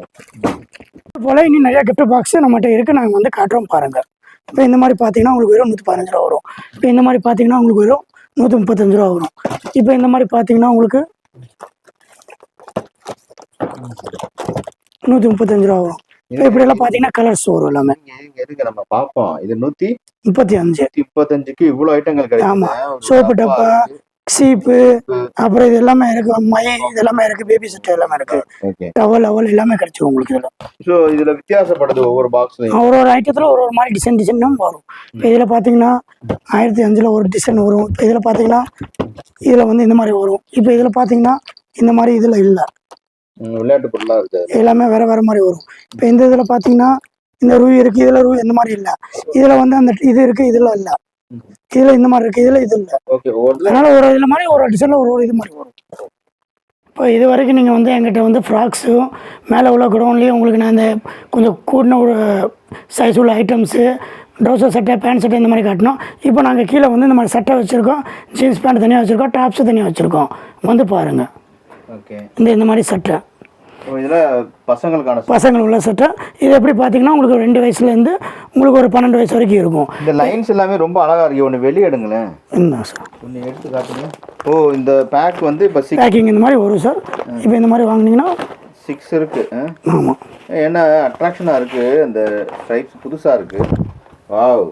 போல் இன்னும் நிறையா gift பாக்ஸ் நம்மகிட்ட இருக்குது நாங்கள் வந்து காட்டுறோம் பாருங்கள் இப்போ இந்த மாதிரி பார்த்தீங்கன்னா உங்களுக்கு வெறும் நூற்றி பதினஞ்சு ரூபா வரும். இப்போ இந்த மாதிரி பார்த்தீங்கன்னா உங்களுக்கு வெறும் நூற்றி முப்பத்தஞ்சு ரூபா வரும். இப்போ இந்த மாதிரி பார்த்தீங்கன்னா உங்களுக்கு நூற்றி முப்பத்தஞ்சு ரூபா வரும். இப்போ இப்படியெல்லாம் பார்த்தீங்கன்னா கலர்ஸ் வரும் எல்லாமே. இருக்கு நம்ம பார்ப்போம் இது நூத்தி முப்பத்தி அஞ்சு. முப்பத்தஞ்சுக்கு இவ்வளவு ஐட்டங்கள் கிடைக்கும் ஆமா. சோப்பு டப்பா சீப்பு அப்புறம் இது எல்லாமே இருக்கு. மை இது எல்லாமே இருக்கு. பேபி செட் எல்லாமே இருக்கு. டவல் அவல் எல்லாமே கிடைச்சிரும் உங்களுக்கு இதில். சோ இதுல வித்தியாசப்படுது ஒவ்வொரு பாக்ஸ்லயும் ஒரு ஒரு ஐட்டத்தில் ஒரு ஒரு மாதிரி டிசைன் டிசைனும் வரும். இப்போ இதில் பார்த்தீங்கன்னா ஆயிரத்தி அஞ்சில் ஒரு டிசைன் வரும். இப்போ இதில் பார்த்தீங்கன்னா இதில் வந்து இந்த மாதிரி வரும். இப்போ இதில் பார்த்தீங்கன்னா இந்த மாதிரி இதில் இல்லை. விளையாட்டு பொருளா இருக்கு அது. எல்லாமே வேறு வேறு மாதிரி வரும். இப்போ இந்த இதில் பார்த்தீங்கன்னா இந்த ரூ இருக்குது இதில் ரூ இந்த மாதிரி இல்லை. இதில் வந்து அந்த இது இருக்குது இதில் இல்லை. இதில் இந்த மாதிரி இருக்குது இதில் இது இல்லை. அதனால் ஒரு இதில் மாதிரி ஒரு டிசைனில் ஒரு ஒரு இது மாதிரி வரும். இப்போ இது வரைக்கும் நீங்கள் வந்து எங்கிட்ட வந்து ஃப்ராக்ஸும் மேலே உள்ள குடோன்லேயும் உங்களுக்கு நான் இந்த கொஞ்சம் கூடின ஒரு சைஸ் உள்ள ஐட்டம்ஸு ட்ரௌசர் சட்டை பேண்ட் சட்டை இந்த மாதிரி காட்டினோம் இப்போ நாங்கள் கீழே வந்து இந்த மாதிரி சட்டை வச்சுருக்கோம். ஜீன்ஸ் பேண்ட் தனியாக வச்சுருக்கோம். டாப்ஸு தனியாக வச்சுருக்கோம். வந்து பாருங்கள் இந்த இந்த மாதிரி சட்டை. இதுல பசங்களுக்கான பசங்கள் உள்ள சட்டை. இது எப்படி பார்த்தீங்கன்னா உங்களுக்கு ரெண்டு வயசுலேருந்து உங்களுக்கு ஒரு பன்னெண்டு வயசு வரைக்கும் இருக்கும். இந்த லைன்ஸ் எல்லாமே ரொம்ப அழகா இருக்கு. ஒன்னு வெளிய எடுங்களேன். இந்த சார் ஒன்னு எடுத்து காட்டுங்க. ஓ இந்த பேக் வந்து இப்ப பேக்கிங் இந்த மாதிரி வரும் சார் இப்போ இந்த மாதிரி வாங்குனீங்கன்னா சிக்ஸ் இருக்கு. ஆ? ஆமாம் என்ன அட்ராக்ஷனா இருக்கு? அந்த ஸ்ட்ரைப்ஸ் புதுசா இருக்கு. வாவ்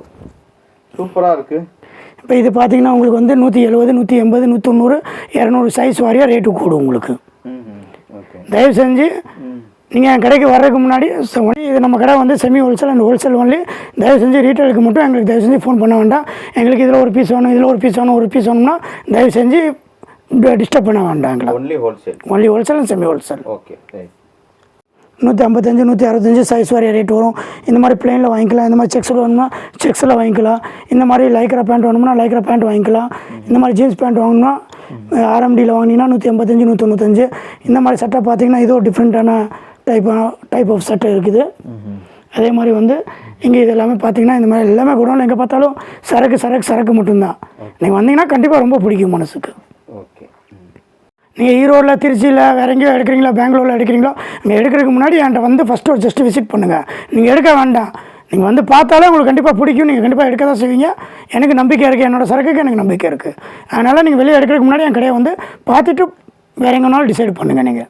சூப்பரா இருக்கு. இப்போ இது பார்த்தீங்கன்னா உங்களுக்கு வந்து நூற்றி எழுபது நூற்றி எண்பது நூற்றி தொண்ணூறு இரநூறு சைஸ் வாரியாக ரேட்டு கூடும் உங்களுக்கு. தயவு செஞ்சு நீங்கள் என் கடைக்கு வர்றதுக்கு முன்னாடி இது நம்ம கடை வந்து semi wholesale and wholesale only தயவு செஞ்சு ரீட்டைலுக்கு மட்டும் எங்களுக்கு தயவு செஞ்சு ஃபோன் பண்ண வேண்டாம். எங்களுக்கு இதில் ஒரு பீஸ் வேணும் இதில் ஒரு பீஸ் வேணும் ஒரு பீஸ் வேணும்னா தயவு செஞ்சு டிஸ்டர்ப் பண்ண வேண்டாம் எங்களை. Only wholesale only wholesale and semi wholesale okay நூற்றி ஐம்பத்தஞ்சு நூற்றி அறுபத்தஞ்சு சைஸ் வரைய ரேட் வரும். இந்த மாதிரி பிளெயினில் வாங்கிக்கலாம். இந்த மாதிரி செக்ஸில் வேணும்னா செக்ஸில் வாங்கிக்கலாம். இந்த மாதிரி லைக்ரா பேண்ட் வேணும்னா லைக்ரா பேண்ட் வாங்கிக்கலாம். இந்த மாதிரி ஜீன்ஸ் பேண்ட் வாங்கணும்னா ஆர்எம்டியில் வாங்கினீங்கன்னா நூற்றி ஐம்பத்தஞ்சு நூற்றி தொண்ணூத்தஞ்சு. இந்த மாதிரி சட்டை பார்த்தீங்கன்னா இது ஒரு டிஃப்ரெண்ட்டான டைப் டைப் ஆஃப் சட்டை இருக்குது. அதே மாதிரி வந்து இங்கே இது எல்லாமே பார்த்தீங்கன்னா இந்த மாதிரி எல்லாமே கூட எங்கே பார்த்தாலும் சரக்கு சரக்கு சரக்கு மட்டும்தான். நீங்கள் வந்தீங்கன்னா கண்டிப்பாக ரொம்ப பிடிக்கும் மனசுக்கு. ஓகே நீங்கள் ஈரோடில் திருச்சியில் வேற எங்கேயோ எடுக்கிறீங்களா பெங்களூரில் எடுக்கிறீங்களோ அங்கே எடுக்கிறதுக்கு முன்னாடி என்கிட்ட வந்து ஃபஸ்ட்டு ஒரு ஜஸ்ட் விசிட் பண்ணுங்கள் நீங்கள் எடுக்க வேண்டாம். நீங்கள் வந்து பார்த்தாலே உங்களுக்கு கண்டிப்பாக பிடிக்கும். நீங்கள் கண்டிப்பாக எடுக்க தான் செய்வீங்க. எனக்கு நம்பிக்கை இருக்குது என்னோட சரக்குக்கு எனக்கு நம்பிக்கை இருக்குது அதனால் நீங்கள் வெளியே எடுக்கிறதுக்கு முன்னாடி என் கடையை வந்து பார்த்துட்டு வேற எங்கேனாலும் டிசைட் பண்ணுங்கள் நீங்கள்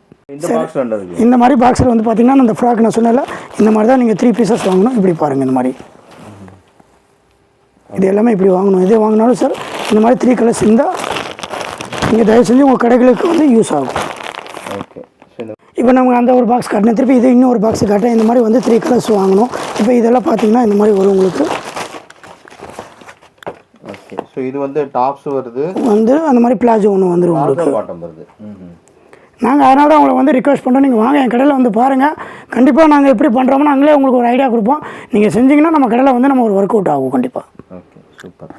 இந்த மாதிரி பாக்ஸில் வந்து பார்த்தீங்கன்னா இந்த ஃப்ராக் நான் சொன்னல இந்த மாதிரி தான் நீங்கள் த்ரீ பீசஸ் வாங்கணும். இப்படி பாருங்கள் இந்த மாதிரி. இது எல்லாமே இப்படி வாங்கணும். இதே வாங்கினாலும் சார் இந்த மாதிரி த்ரீ கலர்ஸ் இருந்தால் நீங்கள் தயவு செஞ்சு உங்கள் கடைகளுக்கு வந்து யூஸ் ஆகும். ஓகே இப்போ நம்ம அந்த ஒரு பாக்ஸ் காட்டினேன். திருப்பி இது இன்னும் ஒரு பாக்ஸ் காட்டுறேன். இந்த மாதிரி வந்து த்ரீ கலர்ஸ் வாங்கணும். இப்போ இதெல்லாம் பார்த்தீங்கன்னா இந்த மாதிரி வரும் உங்களுக்கு. ஓகே ஸோ இது வந்து டாப்ஸ் வருது. வந்து அந்த மாதிரி பிளாஜோ ஒன்று வந்துடும் உங்களுக்கு. பாட்டம் வருது. நாங்கள் அதனால தான் உங்களை வந்து ரிக்வெஸ்ட் பண்ணுறோம் நீங்கள் வாங்க என் கடையில் வந்து பாருங்கள் கண்டிப்பாக நாங்கள் எப்படி பண்ணுறோமோ நாங்களே உங்களுக்கு ஒரு ஐடியா கொடுப்போம். நீங்கள் செஞ்சீங்கன்னா நம்ம கடையில் வந்து நம்ம ஒரு ஒர்க் அவுட் ஆகும். கண்டிப்பாக ஓகே சூப்பர்